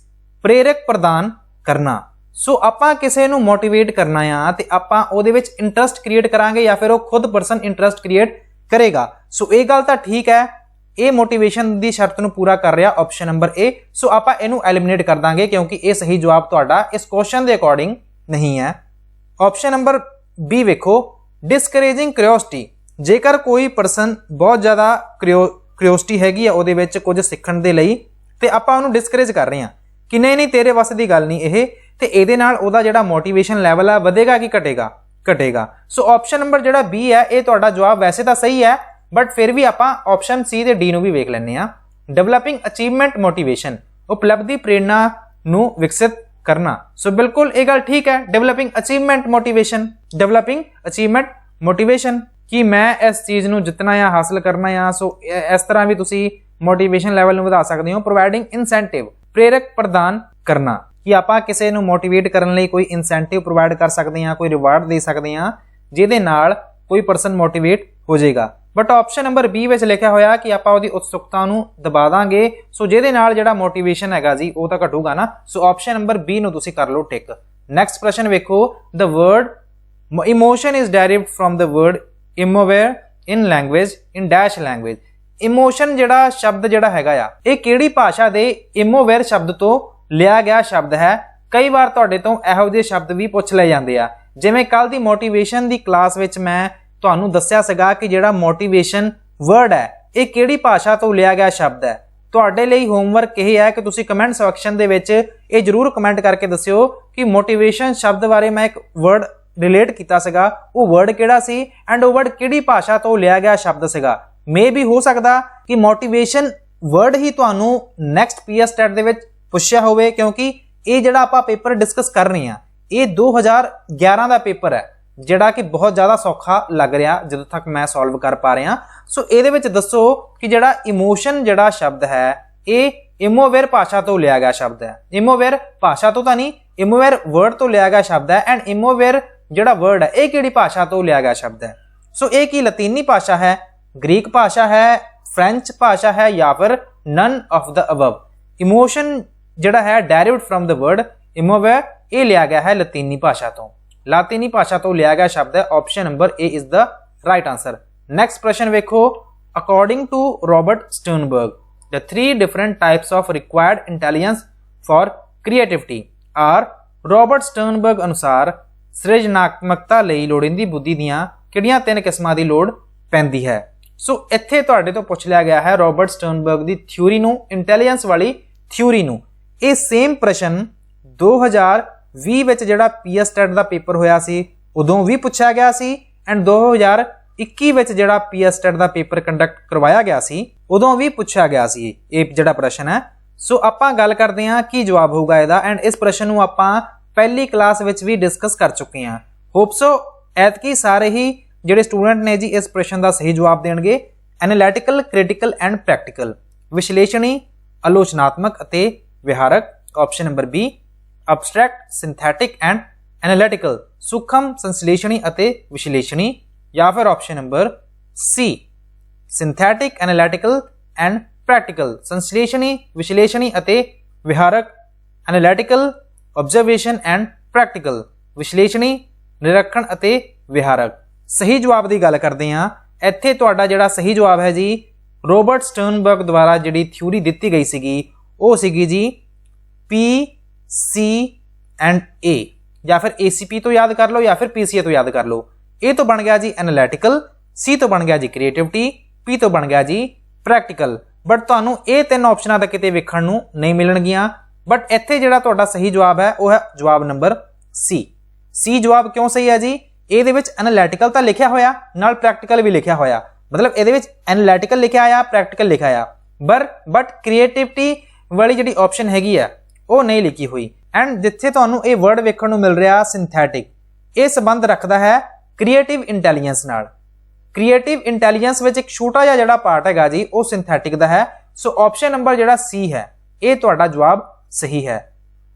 ਪ੍ਰੇਰਕ ਪ੍ਰਦਾਨ ਕਰਨਾ। ਸੋ ਆਪਾਂ ਕਿਸੇ ਨੂੰ ਮੋਟੀਵੇਟ ਕਰਨਾ ਆ ਤੇ ਆਪਾਂ ਉਹਦੇ ਵਿੱਚ ਇੰਟਰਸਟ ਕ੍ਰੀਏਟ ਕਰਾਂਗੇ ਜਾਂ ਫਿਰ ਉਹ ਖੁਦ ਪਰਸਨ ਇੰਟਰਸਟ ਕ੍ਰੀਏਟ ਕਰੇਗਾ। ਸੋ ਇਹ ਗੱਲ ਤਾਂ ਠੀਕ ਹੈ ਇਹ ਮੋਟੀਵੇਸ਼ਨ ਦੀ ਸ਼ਰਤ ਨੂੰ ਪੂਰਾ ਕਰ ਰਿਹਾ ਆਪਸ਼ਨ ਨੰਬਰ A ਸੋ ਆਪਾਂ ਇਹਨੂੰ ਐਲੀਮੀਨੇਟ ਕਰ ਦਾਂਗੇ ਕਿਉਂਕਿ ਇਹ ਸਹੀ ਜਵਾਬ ਤੁਹਾਡਾ ਇਸ ਕੁਐਸਚਨ ਦੇ ਅਕੋਰਡਿੰਗ ਨਹੀਂ ਹੈ। ਆਪਸ਼ਨ ਨੰਬਰ B ਵੇਖੋ। ਡਿਸਕਰੇਜਿੰਗ ਕਿਉਰਿਓਸਿਟੀ ਜੇਕਰ ਕੋਈ ਪਰਸਨ ਬਹੁਤ ਜ਼ਿਆਦਾ ਕਿਉਰਿਓਸਿਟੀ ਹੈਗੀ ਆ ਉਹਦੇ ਵਿੱਚ ਕੁਝ ਸਿੱਖਣ ਦੇ ਲਈ, ਤੇ ਆਪਾਂ ਉਹਨੂੰ ਡਿਸਕਰੇਜ ਕਰ ਰਹੇ ਹਾਂ। ਕਿ ਨਹੀਂ ਨਹੀਂ, ਤੇਰੇ ਵਾਸਤੇ ਦੀ ਗੱਲ ਨਹੀਂ ਇਹ, ਤੇ ਇਹਦੇ ਨਾਲ ਉਹਦਾ ਜਿਹੜਾ ਮੋਟੀਵੇਸ਼ਨ ਲੈਵਲ ਆ ਵਧੇਗਾ ਕਿ ਘਟੇਗਾ? ਘਟੇਗਾ। ਸੋ ਆਪਸ਼ਨ ਨੰਬਰ ਜਿਹੜਾ B ਹੈ, ਇਹ ਤੁਹਾਡਾ ਜਵਾਬ ਵੈਸੇ ਤਾਂ ਸਹੀ ਹੈ ਬਟ ਫਿਰ ਵੀ ਆਪਾਂ ਆਪਸ਼ਨ C ਤੇ D ਨੂੰ ਵੀ ਵੇਖ ਲੈਂਦੇ ਆ ਡਿਵੈਲਪਿੰਗ ਅਚੀਵਮੈਂਟ ਮੋਟੀਵੇਸ਼ਨ ਉਪਲਬਧੀ ਪ੍ਰੇਰਣਾ ਨੂੰ ਵਿਕਸਿਤ ਕਰਨਾ ਸੋ ਬਿਲਕੁਲ ਇਹ ਗੱਲ ਠੀਕ ਹੈ developing achievement motivation developing achievement motivation ਕਿ ਮੈਂ ਇਸ ਚੀਜ਼ ਨੂੰ ਜਿੱਤਣਾ ਜਾਂ ਹਾਸਲ ਕਰਨਾ ਆ ਸੋ ਇਸ ਤਰ੍ਹਾਂ ਵੀ ਤੁਸੀਂ ਮੋਟੀਵੇਸ਼ਨ ਲੈਵਲ ਨੂੰ ਵਧਾ ਸਕਦੇ ਹੋ ਪ੍ਰੋਵਾਈਡਿੰਗ ਇਨਸੈਂਟਿਵ ਪ੍ਰੇਰਕ ਪ੍ਰਦਾਨ ਕਰਨਾ ਕਿ ਆਪਾਂ ਕਿਸੇ ਨੂੰ ਮੋਟੀਵੇਟ ਕਰਨ ਲਈ ਕੋਈ ਇਨਸੈਂਟਿਵ ਪ੍ਰੋਵਾਈਡ ਕਰ ਸਕਦੇ ਹਾਂ ਕੋਈ ਰਿਵਾਰਡ ਦੇ ਸਕਦੇ ਹਾਂ ਜਿਹਦੇ ਨਾਲ ਕੋਈ ਪਰਸਨ ਮੋਟੀਵੇਟ ਹੋ ਜਾਏਗਾ। ਬਟ ਆਪਸ਼ਨ ਨੰਬਰ B ਵਿੱਚ ਲਿਖਿਆ ਹੋਇਆ ਕਿ ਆਪਾਂ ਉਹਦੀ ਉਤਸੁਕਤਾ ਨੂੰ ਦਬਾ ਦਾਂਗੇ। ਸੋ ਜਿਹਦੇ ਨਾਲ ਜਿਹੜਾ ਮੋਟੀਵੇਸ਼ਨ ਹੈਗਾ ਜੀ, ਉਹ ਤਾਂ ਘਟੂਗਾ ਨਾ। ਸੋ ਆਪਸ਼ਨ ਨੰਬਰ B ਨੂੰ ਤੁਸੀਂ ਕਰ ਲਓ ਟਿਕ ਨੈਕਸਟ ਪ੍ਰਸ਼ਨ ਵੇਖੋ। The word emotion is derived from the word immovable in language, in dash language. Emotion ਜਿਹੜਾ ਸ਼ਬਦ ਜਿਹੜਾ ਹੈਗਾ ਆ, ਇਹ ਕਿਹੜੀ ਭਾਸ਼ਾ ਦੇ ਇਮੋਵੇਅਰ ਸ਼ਬਦ ਤੋਂ ਲਿਆ ਗਿਆ ਸ਼ਬਦ ਹੈ? ਕਈ ਵਾਰ ਤੁਹਾਡੇ ਤੋਂ ਇਹੋ ਜਿਹੇ ਸ਼ਬਦ ਵੀ ਪੁੱਛ ਲਏ ਜਾਂਦੇ ਆ। ਜਿਵੇਂ ਕੱਲ ਦੀ ਮੋਟੀਵੇਸ਼ਨ ਦੀ ਕਲਾਸ ਵਿੱਚ ਮੈਂ ਤੁਹਾਨੂੰ ਦੱਸਿਆ ਸੀਗਾ ਕਿ ਜਿਹੜਾ ਮੋਟੀਵੇਸ਼ਨ ਵਰਡ ਹੈ, ਇਹ ਕਿਹੜੀ ਭਾਸ਼ਾ ਤੋਂ ਲਿਆ ਗਿਆ ਸ਼ਬਦ ਹੈ? ਤੁਹਾਡੇ ਲਈ ਹੋਮਵਰਕ ਇਹ ਹੈ ਕਿ ਤੁਸੀਂ ਕਮੈਂਟ ਸੈਕਸ਼ਨ ਦੇ ਵਿੱਚ ਇਹ ਜਰੂਰ ਕਮੈਂਟ ਕਰਕੇ ਦੱਸਿਓ ਕਿ ਮੋਟੀਵੇਸ਼ਨ ਸ਼ਬਦ ਬਾਰੇ ਮੈਂ ਇੱਕ ਵਰਡ ਰਿਲੇਟ ਕੀਤਾ ਸੀਗਾ। ਉਹ ਵਰਡ ਕਿਹੜਾ ਸੀ ਐਂਡ ਉਹ ਵਰਡ ਕਿਹੜੀ ਭਾਸ਼ਾ ਤੋਂ ਲਿਆ ਗਿਆ ਸ਼ਬਦ ਸੀਗਾ? ਮੇ ਵੀ ਹੋ ਸਕਦਾ ਕਿ ਮੋਟੀਵੇਸ਼ਨ ਵਰਡ ਹੀ ਤੁਹਾਨੂੰ ਨੈਕਸਟ ਪੀਐਸ ਸਟੈਟ ਦੇ ਵਿੱਚ ਪੁੱਛਿਆ ਹੋਵੇ ਕਿਉਂਕਿ ਇਹ ਜਿਹੜਾ ਆਪਾਂ ਪੇਪਰ ਡਿਸਕਸ ਕਰ ਰਹੇ ਹਾਂ, ਇਹ 2011 ਦਾ ਪੇਪਰ ਹੈ। ਜਿਹੜਾ ਕਿ ਬਹੁਤ ਜ਼ਿਆਦਾ ਸੌਖਾ ਲੱਗ ਰਿਹਾ ਜਦੋਂ ਤੱਕ ਮੈਂ ਸੋਲਵ ਕਰ ਪਾ ਰਿਹਾ। ਸੋ ਇਹਦੇ ਵਿੱਚ ਦੱਸੋ ਕਿ ਜਿਹੜਾ ਇਮੋਸ਼ਨ ਜਿਹੜਾ ਸ਼ਬਦ ਹੈ, ਇਹ ਇਮੋਵੇਅਰ ਭਾਸ਼ਾ ਤੋਂ ਲਿਆ ਗਿਆ ਸ਼ਬਦ ਹੈ। ਇਮੋਵੇਅਰ ਭਾਸ਼ਾ ਤੋਂ ਤਾਂ ਨਹੀਂ ਇਮੋਵੇਅਰ ਵਰਡ ਤੋਂ ਲਿਆ ਗਿਆ ਸ਼ਬਦ ਹੈ ਐਂਡ ਇਮੋਵੇਅਰ ਜਿਹੜਾ ਵਰਡ ਹੈ, ਇਹ ਕਿਹੜੀ ਭਾਸ਼ਾ ਤੋਂ ਲਿਆ ਗਿਆ ਸ਼ਬਦ ਹੈ? ਸੋ ਇਹ ਕੀ ਲਾਤੀਨੀ ਭਾਸ਼ਾ ਹੈ, ਗ੍ਰੀਕ ਭਾਸ਼ਾ ਹੈ, ਫ੍ਰੈਂਚ ਭਾਸ਼ਾ ਹੈ ਜਾਂ ਫਿਰ none of the above emotion ਜਿਹੜਾ ਹੈ ਡੈਰਿਵਡ ਫਰਮ ਦਾ ਵਰਡ ਇਮੋਵੇਅਰ ਇਹ ਲਿਆ ਗਿਆ ਹੈ ਲਾਤੀਨੀ ਭਾਸ਼ਾ ਤੋਂ। ਲਾਤੀਨੀ ਭਾਸ਼ਾ ਤੋਂ ਲਿਆ ਗਿਆ ਸ਼ਬਦ ਹੈ option number A is the right answer next ਪ੍ਰਸ਼ਨ ਵੇਖੋ according to Robert Sternberg the three different types of required intelligence for creativity are Robert Sternberg ਅਨੁਸਾਰ ਸਿਰਜਣਾਤਮਕਤਾ ਲਈ ਲੋੜੀਂਦੀ ਬੁੱਧੀ ਦੀਆਂ ਕਿਹੜੀਆਂ ਤਿੰਨ ਕਿਸਮਾਂ ਦੀ ਲੋੜ ਪੈਂਦੀ ਹੈ? ਸੋ ਇੱਥੇ ਤੁਹਾਡੇ ਤੋਂ ਪੁੱਛ ਲਿਆ ਗਿਆ ਹੈ ਰੋਬਰਟ ਸਟਰਨਬਰਗ ਦੀ ਥਿਊਰੀ ਨੂੰ ਇੰਟੈਲੀਜੈਂਸ ਵਾਲੀ ਥਿਊਰੀ ਨੂੰ। ਇਹ ਸੇਮ ਪ੍ਰਸ਼ਨ 2020 ਵਿੱਚ ਜਿਹੜਾ ਪੀਐਸ ਟੈਟ ਦਾ ਪੇਪਰ ਹੋਇਆ ਸੀ, ਉਦੋਂ ਵੀ ਪੁੱਛਿਆ ਗਿਆ ਸੀ ਐਂਡ 2021 ਵਿੱਚ ਜਿਹੜਾ ਪੀਐਸ ਟੈਟ ਦਾ ਪੇਪਰ ਕੰਡਕਟ ਕਰਵਾਇਆ ਗਿਆ ਸੀ, ਉਦੋਂ ਵੀ ਪੁੱਛਿਆ ਗਿਆ ਸੀ। ਇਹ ਜਿਹੜਾ ਪ੍ਰਸ਼ਨ ਹੈ। ਸੋ ਆਪਾਂ ਗੱਲ ਕਰਦੇ ਹਾਂ ਕੀ ਜਵਾਬ ਹੋਊਗਾ ਇਹਦਾ ਐਂਡ ਇਸ ਪ੍ਰਸ਼ਨ ਨੂੰ ਆਪਾਂ ਪਹਿਲੀ ਕਲਾਸ ਵਿੱਚ ਵੀ ਡਿਸਕਸ ਕਰ ਚੁੱਕੇ ਹਾਂ। ਹੋਪ ਸੋ ਐਤਕੀ ਸਾਰੇ ਹੀ ਜਿਹੜੇ ਸਟੂਡੈਂਟ ਨੇ ਜੀ ਇਸ ਪ੍ਰਸ਼ਨ ਦਾ ਸਹੀ ਜਵਾਬ ਦੇਣਗੇ। ਐਨਾਲਿਟੀਕਲ ਕ੍ਰਿਟੀਕਲ ਐਂਡ ਪ੍ਰੈਕਟੀਕਲ ਵਿਸ਼ਲੇਸ਼ਣੀ, ਆਲੋਚਨਾਤਮਕ ਅਤੇ ਵਿਹਾਰਕ। Option number B abstract synthetic and analytical ਸੂਖਮ ਸੰਸਲੇਸ਼ਣੀ ਅਤੇ ਵਿਸ਼ਲੇਸ਼ਣੀ ਜਾਂ ਫਿਰ option number C synthetic analytical and practical ਸੰਸਲੇਸ਼ਣੀ ਵਿਸ਼ਲੇਸ਼ਣੀ ਅਤੇ ਵਿਹਾਰਕ ਐਨਾਲਿਟੀਕਲ ਆਬਜ਼ਰਵੇਸ਼ਨ ਐਂਡ ਪ੍ਰੈਕਟੀਕਲ ਵਿਸ਼ਲੇਸ਼ਣੀ ਨਿਰੀਖਣ ਅਤੇ ਵਿਹਾਰਕ ਸਹੀ ਜਵਾਬ ਦੀ ਗੱਲ ਕਰਦੇ ਹਾਂ ਇੱਥੇ ਤੁਹਾਡਾ ਜਿਹੜਾ ਸਹੀ ਜਵਾਬ ਹੈ ਜੀ ਰੋਬਰਟ ਸਟਰਨਬਰਗ ਦੁਆਰਾ ਜਿਹੜੀ ਥਿਊਰੀ ਦਿੱਤੀ ਗਈ ਸੀਗੀ ਉਹ ਸੀਗੀ ਜੀ ਪੀ C ਐਂਡ A ਜਾਂ ਫਿਰ ACP ਤੋਂ ਯਾਦ ਕਰ ਲਓ ਜਾਂ ਫਿਰ PCA ਤੋਂ ਯਾਦ ਕਰ ਲਓ। A ਤੋਂ ਬਣ ਗਿਆ ਜੀ ਐਨਾਲਿਟੀਕਲ C ਤੋਂ ਬਣ ਗਿਆ ਜੀ ਕ੍ਰੀਏਟਿਵਿਟੀ P ਤੋਂ ਬਣ ਗਿਆ ਜੀ ਪ੍ਰੈਕਟੀਕਲ ਬਟ ਤੁਹਾਨੂੰ ਇਹ ਤਿੰਨ ਆਪਸ਼ਨਾਂ ਤਾਂ ਕਿਤੇ ਵੇਖਣ ਨੂੰ ਨਹੀਂ ਮਿਲਣਗੀਆਂ। ਬਟ ਇੱਥੇ ਜਿਹੜਾ ਤੁਹਾਡਾ ਸਹੀ ਜਵਾਬ ਹੈ, ਉਹ ਹੈ ਜਵਾਬ ਨੰਬਰ C C ਜਵਾਬ ਕਿਉਂ ਸਹੀ ਹੈ ਜੀ? ਇਹਦੇ ਵਿੱਚ ਐਨਾਲਿਟੀਕਲ ਤਾਂ ਲਿਖਿਆ ਹੋਇਆ, ਨਾਲ ਪ੍ਰੈਕਟੀਕਲ ਵੀ ਲਿਖਿਆ ਹੋਇਆ। ਮਤਲਬ ਇਹਦੇ ਵਿੱਚ ਐਨਾਲਿਟੀਕਲ ਲਿਖਿਆ ਆਇਆ ਪ੍ਰੈਕਟੀਕਲ ਲਿਖਿਆ ਆਇਆ। ਬਰ ਬਟ ਕ੍ਰੀਏਟਿਵਿਟੀ ਵਾਲੀ ਜਿਹੜੀ ਆਪਸ਼ਨ ਹੈਗੀ ਆ ਉਹ ਨਹੀਂ ਲਿਖੀ ਹੋਈ। ਐਂਡ ਜਿੱਥੇ ਤੁਹਾਨੂੰ ਇਹ ਵਰਡ ਵੇਖਣ ਨੂੰ ਮਿਲ ਰਿਹਾ ਸਿੰਥੈਟਿਕ ਇਹ ਸੰਬੰਧ ਰੱਖਦਾ ਹੈ ਕ੍ਰੀਏਟਿਵ ਇੰਟੈਲੀਜੈਂਸ ਨਾਲ। ਕ੍ਰੀਏਟਿਵ ਇੰਟੈਲੀਜੈਂਸ ਵਿੱਚ ਇੱਕ ਛੋਟਾ ਜਿਹਾ ਜਿਹੜਾ ਪਾਰਟ ਹੈਗਾ ਜੀ, ਉਹ ਸਿੰਥੈਟਿਕ ਦਾ ਹੈ। ਸੋ ਆਪਸ਼ਨ ਨੰਬਰ ਜਿਹੜਾ ਸੀ ਹੈ, ਇਹ ਤੁਹਾਡਾ ਜਵਾਬ ਸਹੀ ਹੈ।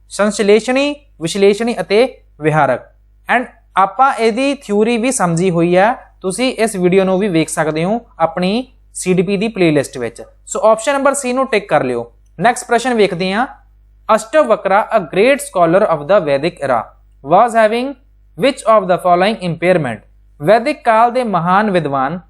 ਸੰਸ਼ਲੇਸ਼ਣੀ, ਵਿਸ਼ਲੇਸ਼ਣੀ ਅਤੇ ਵਿਹਾਰਕ। ਐਂਡ ਆਪਾਂ ਇਹਦੀ ਥਿਊਰੀ ਵੀ ਸਮਝੀ ਹੋਈ ਹੈ। ਤੁਸੀਂ ਇਸ ਵੀਡੀਓ ਨੂੰ ਵੀ ਵੇਖ ਸਕਦੇ ਹੋ ਆਪਣੀ CDP ਦੀ ਪਲੇਲਿਸਟ ਵਿੱਚ। ਸੋ ਆਪਸ਼ਨ ਨੰਬਰ ਸੀ ਨੂੰ ਟਿਕ ਕਰ ਲਿਓ। ਨੈਕਸਟ ਪ੍ਰਸ਼ਨ ਵੇਖਦੇ ਹਾਂ। Ashtavakra a great scholar of the Vedic era, was having which of the following impairment? ਵੈਦਿਕ ਕਾਲ ਦੇ ਮਹਾਨ ਵਿਦਵਾਨ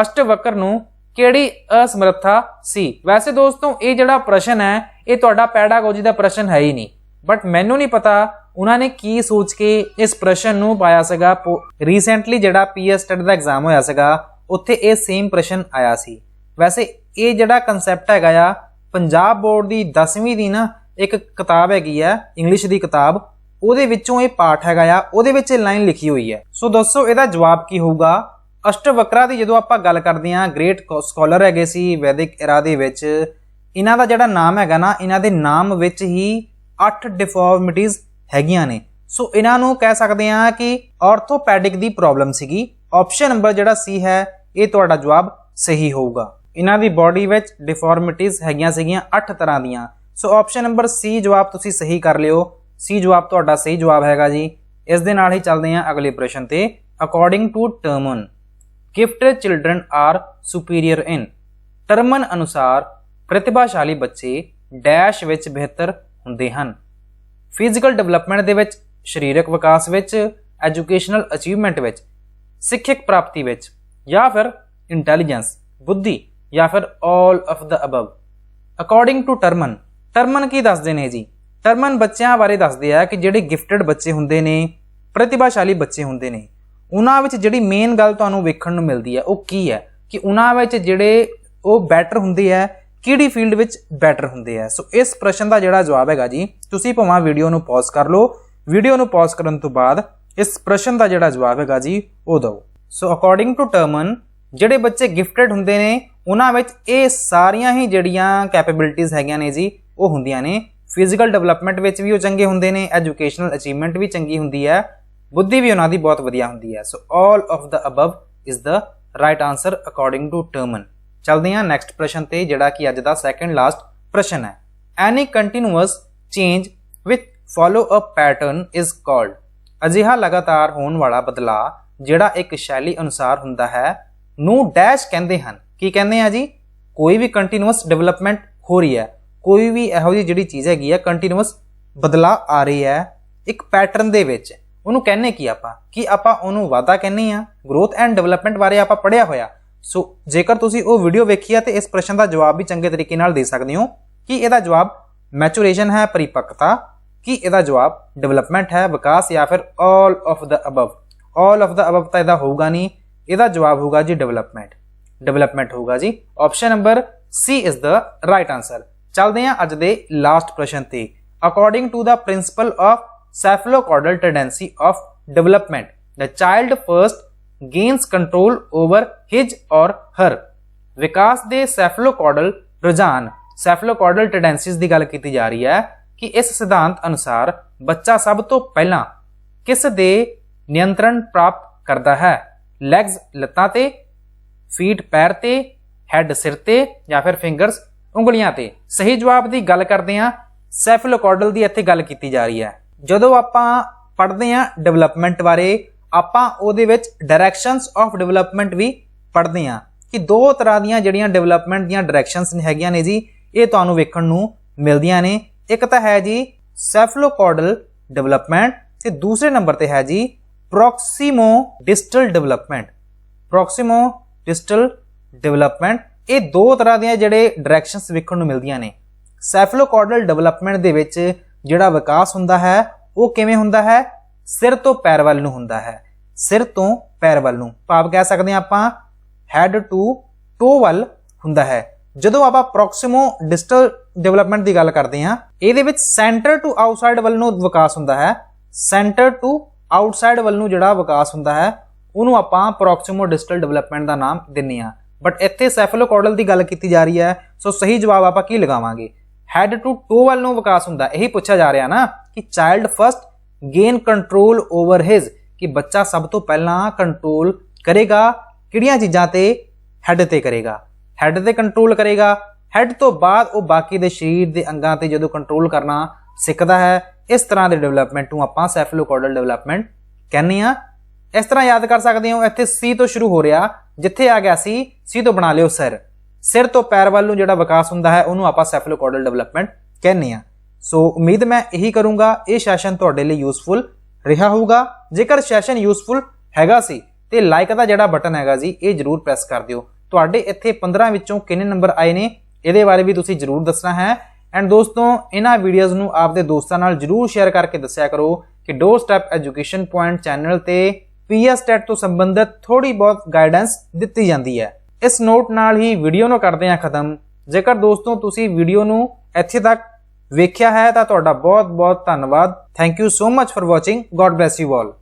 ਅਸ਼ਟਵਕਰ ਨੂੰ ਕਿਹੜੀ ਅਸਮਰੱਥਾ ਸੀ? ਵੈਸੇ ਦੋਸਤੋ, ਇਹ ਜਿਹੜਾ ਪ੍ਰਸ਼ਨ ਹੈ, ਇਹ ਤੁਹਾਡਾ ਪੈਡਾਗੋਜੀ ਦਾ ਪ੍ਰਸ਼ਨ ਹੈ ਹੀ ਨਹੀਂ। ਬਟ ਮੈਨੂੰ ਨਹੀਂ ਪਤਾ ਉਹਨਾਂ ਨੇ ਕੀ ਸੋਚ ਕੇ ਇਸ ਪ੍ਰਸ਼ਨ ਨੂੰ ਪਾਇਆ ਸੀਗਾ। ਰੀਸੈਂਟਲੀ ਜਿਹੜਾ ਪੀਐਸ ਸਟੱਡ ਦਾ ਐਗਜ਼ਾਮ ਹੋਇਆ ਸੀਗਾ, ਉੱਥੇ ਇਹ ਸੇਮ ਪ੍ਰਸ਼ਨ ਆਇਆ ਸੀ। ਵੈਸੇ ਇਹ ਜਿਹੜਾ ਕਨਸੈਪਟ ਹੈਗਾ ਆ, ਪੰਜਾਬ ਬੋਰਡ ਦੀ 10ਵੀਂ ਦੀ ਨਾ ਇੱਕ ਕਿਤਾਬ ਹੈਗੀ ਆ ਇੰਗਲਿਸ਼ ਦੀ ਕਿਤਾਬ, ਉਹਦੇ ਵਿੱਚੋਂ ਇਹ ਪਾਠ ਹੈਗਾ ਆ, ਉਹਦੇ ਵਿੱਚ ਇਹ ਲਾਈਨ ਲਿਖੀ ਹੋਈ ਹੈ। ਸੋ ਦੱਸੋ ਇਹਦਾ ਜਵਾਬ ਕੀ ਹੋਊਗਾ? ਅਸ਼ਟਵਕਰਾ ਦੀ ਜਦੋਂ ਆਪਾਂ ਗੱਲ ਕਰਦੇ ਹਾਂ ਗ੍ਰੇਟ ਸਕਾਲਰ ਹੈਗੇ ਸੀ ਵੈਦਿਕ ਇਰਾ ਦੇ ਵਿੱਚ, ਇਹਨਾਂ ਦਾ ਜਿਹੜਾ ਨਾਮ ਹੈਗਾ ਨਾ, ਇਹਨਾਂ ਦੇ ਨਾਮ ਵਿੱਚ ਹੀ 8 ਡਿਫਾਰਮਿਟੀਜ਼ ਹੈਗੀਆਂ ਨੇ। ਸੋ ਇਹਨਾਂ ਨੂੰ ਕਹਿ ਸਕਦੇ ਹਾਂ ਕਿ ਆਰਥੋਪੈਡਿਕ ਦੀ ਪ੍ਰੋਬਲਮ ਸੀਗੀ। ਆਪਸ਼ਨ ਨੰਬਰ ਜਿਹੜਾ ਸੀ ਹੈ, ਇਹ ਤੁਹਾਡਾ ਜਵਾਬ ਸਹੀ ਹੋਊਗਾ। ਇਹਨਾਂ ਦੀ ਬਾਡੀ ਵਿੱਚ ਡਿਫਾਰਮਿਟੀਜ਼ ਹੈਗੀਆਂ ਸੀਗੀਆਂ 8 ਤਰ੍ਹਾਂ ਦੀਆਂ। ਸੋ ਆਪਸ਼ਨ ਨੰਬਰ ਸੀ ਜਵਾਬ ਤੁਸੀਂ ਸਹੀ ਕਰ ਲਿਓ। ਸੀ ਜਵਾਬ ਤੁਹਾਡਾ ਸਹੀ ਜਵਾਬ ਹੈਗਾ ਜੀ। ਇਸ ਦੇ ਨਾਲ ਹੀ ਚੱਲਦੇ ਹਾਂ ਅਗਲੇ ਪ੍ਰਸ਼ਨ ਤੇ। According to Terman gifted children are superior in Terman ਅਨੁਸਾਰ ਪ੍ਰਤਿਭਾਸ਼ਾਲੀ ਬੱਚੇ ਡੈਸ਼ ਵਿੱਚ ਬਿਹਤਰ ਹੁੰਦੇ ਹਨ। ਫਿਜ਼ੀਕਲ ਡਿਵੈਲਪਮੈਂਟ ਦੇ ਵਿੱਚ, ਸਰੀਰਕ ਵਿਕਾਸ ਵਿੱਚ ਐਜੂਕੇਸ਼ਨਲ ਅਚੀਵਮੈਂਟ ਵਿੱਚ, ਸਿੱਖਿਅਕ ਪ੍ਰਾਪਤੀ ਵਿੱਚ ਜਾਂ ਫਿਰ ਇੰਟੈਲੀਜੈਂਸ ਬੁੱਧੀ ਜਾਂ ਫਿਰ 올 of the above according to Terman Terman ਕੀ ਦੱਸਦੇ ਨੇ ਜੀ? ਟਰਮਨ ਬੱਚਿਆਂ ਬਾਰੇ ਦੱਸਦੇ ਆ ਕਿ ਜਿਹੜੇ ਗਿਫਟਡ ਬੱਚੇ ਹੁੰਦੇ ਨੇ, ਪ੍ਰਤਿਭਾਸ਼ਾਲੀ ਬੱਚੇ ਹੁੰਦੇ ਨੇ, ਉਹਨਾਂ ਵਿੱਚ ਜਿਹੜੀ ਮੇਨ ਗੱਲ ਤੁਹਾਨੂੰ ਵੇਖਣ ਨੂੰ ਮਿਲਦੀ ਹੈ ਉਹ ਕੀ ਹੈ ਕਿ ਉਹਨਾਂ ਵਿੱਚ ਜਿਹੜੇ ਉਹ ਬੈਟਰ ਹੁੰਦੇ ਆ, ਕਿਹੜੀ ਫੀਲਡ ਵਿੱਚ ਬੈਟਰ ਹੁੰਦੇ ਆ? ਸੋ ਇਸ ਪ੍ਰਸ਼ਨ ਦਾ ਜਿਹੜਾ ਜਵਾਬ ਹੈਗਾ ਜੀ, ਤੁਸੀਂ ਭਾਵੇਂ ਵੀਡੀਓ ਨੂੰ ਪੌਜ਼ ਕਰ ਲਓ। ਵੀਡੀਓ ਨੂੰ ਪੌਜ਼ ਕਰਨ ਤੋਂ ਬਾਅਦ ਇਸ ਪ੍ਰਸ਼ਨ ਦਾ ਜਿਹੜਾ ਜਵਾਬ ਹੈਗਾ ਜੀ, ਉਹ ਦਿਓ। ਸੋ ਅਕੋਰਡਿੰਗ ਟੂ ਟਰਮਨ ਜਿਹੜੇ ਬੱਚੇ ਗਿਫਟਡ ਹੁੰਦੇ ਨੇ, ਉਹਨਾਂ ਵਿੱਚ ਇਹ ਸਾਰੀਆਂ ਹੀ ਜਿਹੜੀਆਂ ਕੈਪੇਬਿਲਿਟੀਆਂ ਹੈਗੀਆਂ ਨੇ ਜੀ ਉਹ ਹੁੰਦੀਆਂ ਨੇ। ਫਿਜ਼ੀਕਲ ਡਿਵੈਲਪਮੈਂਟ ਵਿੱਚ ਵੀ ਉਹ ਚੰਗੇ ਹੁੰਦੇ ਨੇ ਐਜੂਕੇਸ਼ਨਲ ਅਚੀਵਮੈਂਟ ਵੀ ਚੰਗੀ ਹੁੰਦੀ ਹੈ। ਬੁੱਧੀ ਵੀ ਉਹਨਾਂ ਦੀ ਬਹੁਤ ਵਧੀਆ ਹੁੰਦੀ ਹੈ। So all of the above is the right answer according to Terman ਚਲਦੇ ਹਾਂ ਨੈਕਸਟ ਪ੍ਰਸ਼ਨ ਤੇ, ਜਿਹੜਾ ਕਿ ਅੱਜ ਦਾ ਸੈਕੰਡ ਲਾਸਟ ਪ੍ਰਸ਼ਨ ਹੈ। Any continuous change which follow a pattern is called ਅਜਿਹਾ ਲਗਾਤਾਰ ਹੋਣ ਵਾਲਾ ਬਦਲਾਅ, ਜਿਹੜਾ ਇੱਕ ਸ਼ੈਲੀ ਅਨੁਸਾਰ ਹੁੰਦਾ ਹੈ, ਨੂੰ ਡੈਸ਼ ਕਹਿੰਦੇ ਹਨ। ਕੀ ਕਹਿੰਦੇ ਆ ਜੀ? ਕੋਈ ਵੀ ਕੰਟੀਨਿਊਅਸ ਡਿਵੈਲਪਮੈਂਟ ਹੋ ਰਹੀ ਹੈ। ਕੋਈ ਵੀ ਇਹੋ ਜਿਹੀ ਜਿਹੜੀ ਚੀਜ਼ ਹੈਗੀ ਹੈ ਕੰਟੀਨਿਊਅਸ ਬਦਲਾਅ ਆ ਰਹੀ ਹੈ। ਇੱਕ ਪੈਟਰਨ ਦੇ ਵਿੱਚ ਉਹਨੂੰ ਕਹਿੰਨੇ ਕੀ ਆਪਾਂ? ਕਿ ਆਪਾਂ ਉਹਨੂੰ ਵਾਧਾ ਕਹਿੰਨੇ ਆ ਗਰੋਥ ਐਂਡ ਡਿਵੈਲਪਮੈਂਟ ਬਾਰੇ ਆਪਾਂ ਪੜਿਆ ਹੋਇਆ। ਸੋ ਜੇਕਰ ਤੁਸੀਂ ਉਹ ਵੀਡੀਓ ਵੇਖੀ ਆ ਤੇ ਇਸ ਪ੍ਰਸ਼ਨ ਦਾ ਜਵਾਬ ਵੀ ਚੰਗੇ ਤਰੀਕੇ ਨਾਲ ਦੇ ਸਕਦੇ ਹੋ ਕਿ ਇਹਦਾ ਜਵਾਬ ਮੈਚੂਰੇਸ਼ਨ ਹੈ, ਪਰਿਪੱਕਤਾ, ਕਿ ਇਹਦਾ ਜਵਾਬ ਡਿਵੈਲਪਮੈਂਟ ਹੈ, ਵਿਕਾਸ ਜਾਂ ਫਿਰ all of the above all of the above ਤਾਂ ਇਹਦਾ ਹੋਊਗਾ ਨਹੀਂ, ਇਹਦਾ ਜਵਾਬ ਹੋਊਗਾ ਜੀ ਡਿਵੈਲਪਮੈਂਟ ਡਿਵੈਲਪਮੈਂਟ ਹੋਊਗਾ ਜੀ। Option number C is the right answer ਚੱਲਦੇ ਹਾਂ ਅੱਜ ਦੇ ਲਾਸਟ ਪ੍ਰਸ਼ਨ ਤੇ according to the principle of cephalocaudal tendency of development the child first gains control over his or her ਵਿਕਾਸ ਦੇ ਸੈਫਲੋਕਾਰਡਲ ਰੁਝਾਨ ਸੈਫਲੋਕਾਰਡਲ ਟੈਂਡੈਂਸੀਜ਼ ਦੀ ਗੱਲ ਕੀਤੀ ਜਾ ਰਹੀ ਹੈ ਕਿ ਇਸ ਸਿਧਾਂਤ ਅਨੁਸਾਰ ਬੱਚਾ ਸਭ ਤੋਂ ਪਹਿਲਾਂ ਕਿਸ ਦੇ ਨਿਯੰਤਰਣ ਪ੍ਰਾਪਤ ਕਰਦਾ ਹੈ ਲੈਗਸ ਲੱਤਾਂ ਤੇ ਫੀਟ ਪੈਰ ਤੇ ਹੈਡ ਸਿਰ ਤੇ ਜਾਂ ਫਿਰ ਫਿੰਗਰਸ ਉਂਗਲੀਆਂ ਤੇ। ਸਹੀ ਜਵਾਬ ਦੀ ਗੱਲ ਕਰਦੇ ਹਾਂ। ਸੈਫਲੋਕੌਡਲ ਦੀ ਇੱਥੇ ਗੱਲ ਕੀਤੀ ਜਾ ਰਹੀ ਹੈ। ਜਦੋਂ ਆਪਾਂ ਪੜ੍ਹਦੇ ਹਾਂ ਡਿਵੈਲਪਮੈਂਟ ਬਾਰੇ, ਆਪਾਂ ਉਹਦੇ ਵਿੱਚ ਡਾਇਰੈਕਸ਼ਨਸ ਆਫ ਡਿਵੈਲਪਮੈਂਟ ਵੀ ਪੜ੍ਹਦੇ ਹਾਂ ਕਿ ਦੋ ਤਰ੍ਹਾਂ ਦੀਆਂ ਜਿਹੜੀਆਂ ਡਿਵੈਲਪਮੈਂਟ ਦੀਆਂ ਡਾਇਰੈਕਸ਼ਨਸ ਹੈਗੀਆਂ ਨੇ ਜੀ, ਇਹ ਤੁਹਾਨੂੰ ਵੇਖਣ ਨੂੰ ਮਿਲਦੀਆਂ ਨੇ। ਇੱਕ ਤਾਂ ਹੈ ਜੀ ਸੈਫਲੋਕੌਡਲ ਡਿਵੈਲਪਮੈਂਟ ਤੇ ਦੂਸਰੇ ਨੰਬਰ ਤੇ ਹੈ ਜੀ ਪ੍ਰੋਕਸੀਮੋ ਡਿਸਟਲ ਡਿਵੈਲਪਮੈਂਟ। ਪ੍ਰੋਕਸੀਮੋ ਡਿਸਟਲ ਡਿਵੈਲਪਮੈਂਟ ਇਹ ਦੋ ਤਰ੍ਹਾਂ ਦੀਆਂ ਜਿਹੜੇ ਡਾਇਰੈਕਸ਼ਨਸ ਵੇਖਣ ਨੂੰ ਮਿਲਦੀਆਂ ਨੇ। ਸੈਫਲੋਕੌਡਲ ਡਿਵੈਲਪਮੈਂਟ ਦੇ ਵਿੱਚ ਜਿਹੜਾ ਵਿਕਾਸ ਹੁੰਦਾ ਹੈ, ਉਹ ਕਿਵੇਂ ਹੁੰਦਾ ਹੈ? ਸਿਰ ਤੋਂ ਪੈਰ ਵੱਲ ਨੂੰ ਹੁੰਦਾ ਹੈ। ਸਿਰ ਤੋਂ ਪੈਰ ਵੱਲ ਨੂੰ। ਭਾਵ ਕਹਿ ਸਕਦੇ ਹਾਂ ਆਪਾਂ ਹੈਡ ਟੂ ਟੋ ਵੱਲ ਹੁੰਦਾ ਹੈ। ਜਦੋਂ ਆਪਾਂ ਪ੍ਰੋਕਸੀਮੋ ਡਿਸਟਲ ਡਿਵੈਲਪਮੈਂਟ ਦੀ ਗੱਲ ਕਰਦੇ ਹਾਂ, ਇਹਦੇ ਵਿੱਚ ਸੈਂਟਰ ਟੂ ਆਊਟਸਾਈਡ ਵੱਲ ਨੂੰ ਵਿਕਾਸ ਹੁੰਦਾ ਹੈ। ਸੈਂਟਰ ਟੂ ਆਊਟਸਾਈਡ ਵੱਲ ਨੂੰ ਜਿਹੜਾ ਵਿਕਾਸ ਹੁੰਦਾ ਹੈ, ਉਹਨੂੰ ਆਪਾਂ ਪ੍ਰੋਕਸੀਮੋ ਡਿਸਟਲ ਡਿਵੈਲਪਮੈਂਟ ਦਾ ਨਾਮ ਦਿੰਨੇ ਆ ਬਟ ਇੱਥੇ ਸੈਫਲੋਕੌਡਲ ਦੀ ਗੱਲ ਕੀਤੀ ਜਾ ਰਹੀ ਹੈ, ਸੋ ਸਹੀ ਜਵਾਬ ਆਪਾਂ ਕੀ ਲਗਾਵਾਂਗੇ? ਹੈਡ ਟੂ ਟੋ ਵੱਲ ਨੂੰ ਵਿਕਾਸ ਹੁੰਦਾ, ਇਹੀ ਪੁੱਛਿਆ ਜਾ ਰਿਹਾ ਨਾ ਕਿ child first gain control over his ਕਿ ਬੱਚਾ ਸਭ ਤੋਂ ਪਹਿਲਾਂ ਕੰਟਰੋਲ ਕਰੇਗਾ, ਕਿਹੜੀਆਂ ਚੀਜ਼ਾਂ ਤੇ? ਹੈਡ ਤੇ ਕਰੇਗਾ। ਹੈਡ ਤੇ ਕੰਟਰੋਲ ਕਰੇਗਾ ਹੈਡ ਤੋਂ ਬਾਅਦ ਉਹ ਬਾਕੀ ਦੇ ਸਰੀਰ ਦੇ ਅੰਗਾਂ ਤੇ ਜਦੋਂ ਕੰਟਰੋਲ ਕਰਨਾ ਸਿੱਖਦਾ ਹੈ, ਇਸ ਤਰ੍ਹਾਂ ਦੇ ਡਿਵੈਲਪਮੈਂਟ ਨੂੰ ਆਪਾਂ ਸੈਫਲੋਕੌਡਲ ਡਿਵੈਲਪਮੈਂਟ ਕਹਿੰਦੇ ਆ ਇਸ ਤਰ੍ਹਾਂ ਯਾਦ ਕਰ ਸਕਦੇ ਹੋ, ਇੱਥੇ ਸੀ ਤੋਂ ਸ਼ੁਰੂ ਹੋ ਰਿਹਾ ਜਿੱਥੇ ਆ ਗਿਆ ਸੀ ਸੀ ਤੋਂ ਬਣਾ ਲਿਓ ਸਿਰ। ਸਿਰ ਤੋਂ ਪੈਰ ਵੱਲ ਨੂੰ ਜਿਹੜਾ ਵਿਕਾਸ ਹੁੰਦਾ ਹੈ, ਉਹਨੂੰ ਆਪਾਂ ਸੈਫਲੋਕੌਡਲ ਡਿਵੈਲਪਮੈਂਟ ਕਹਿੰਦੇ ਆ ਸੋ ਉਮੀਦ ਮੈਂ ਇਹੀ ਕਰੂੰਗਾ, ਇਹ ਸੈਸ਼ਨ ਤੁਹਾਡੇ ਲਈ ਯੂਸਫੁਲ ਰਿਹਾ ਹੋਊਗਾ। ਜੇਕਰ ਸੈਸ਼ਨ ਯੂਸਫੁਲ ਹੈਗਾ ਸੀ, ਤੇ ਲਾਈਕ ਦਾ ਜਿਹੜਾ ਬਟਨ ਹੈਗਾ ਜੀ, ਇਹ ਜਰੂਰ ਪ੍ਰੈਸ ਕਰ ਦਿਓ। ਤੁਹਾਡੇ ਇੱਥੇ 15 ਵਿੱਚੋਂ ਕਿੰਨੇ ਨੰਬਰ ਆਏ ਨੇ, ਇਹਦੇ ਬਾਰੇ ਵੀ ਤੁਸੀਂ ਜਰੂਰ ਦੱਸਣਾ ਹੈ। ਐਂਡ ਦੋਸਤੋ, ਇਹਨਾਂ ਵੀਡੀਓਜ਼ ਨੂੰ ਆਪਦੇ ਦੋਸਤਾਂ ਨਾਲ ਜਰੂਰ ਸ਼ੇਅਰ ਕਰਕੇ ਦੱਸਿਆ ਕਰੋ ਕਿ door step education point channel ਤੇ ਪੀਐਸ ਟੈਟ ਤੋਂ ਸੰਬੰਧਿਤ ਥੋੜੀ ਬਹੁਤ ਗਾਈਡੈਂਸ ਦਿੱਤੀ ਜਾਂਦੀ ਹੈ। ਇਸ ਨੋਟ ਨਾਲ ਹੀ ਵੀਡੀਓ ਨੂੰ ਕਰਦੇ ਹਾਂ ਖਤਮ। ਜੇਕਰ ਦੋਸਤੋ ਤੁਸੀਂ ਵੀਡੀਓ ਨੂੰ ਇੱਥੇ ਤੱਕ ਵੇਖਿਆ ਹੈ ਤਾਂ ਤੁਹਾਡਾ ਬਹੁਤ ਬਹੁਤ ਧੰਨਵਾਦ। Thank you so much for watching god bless you all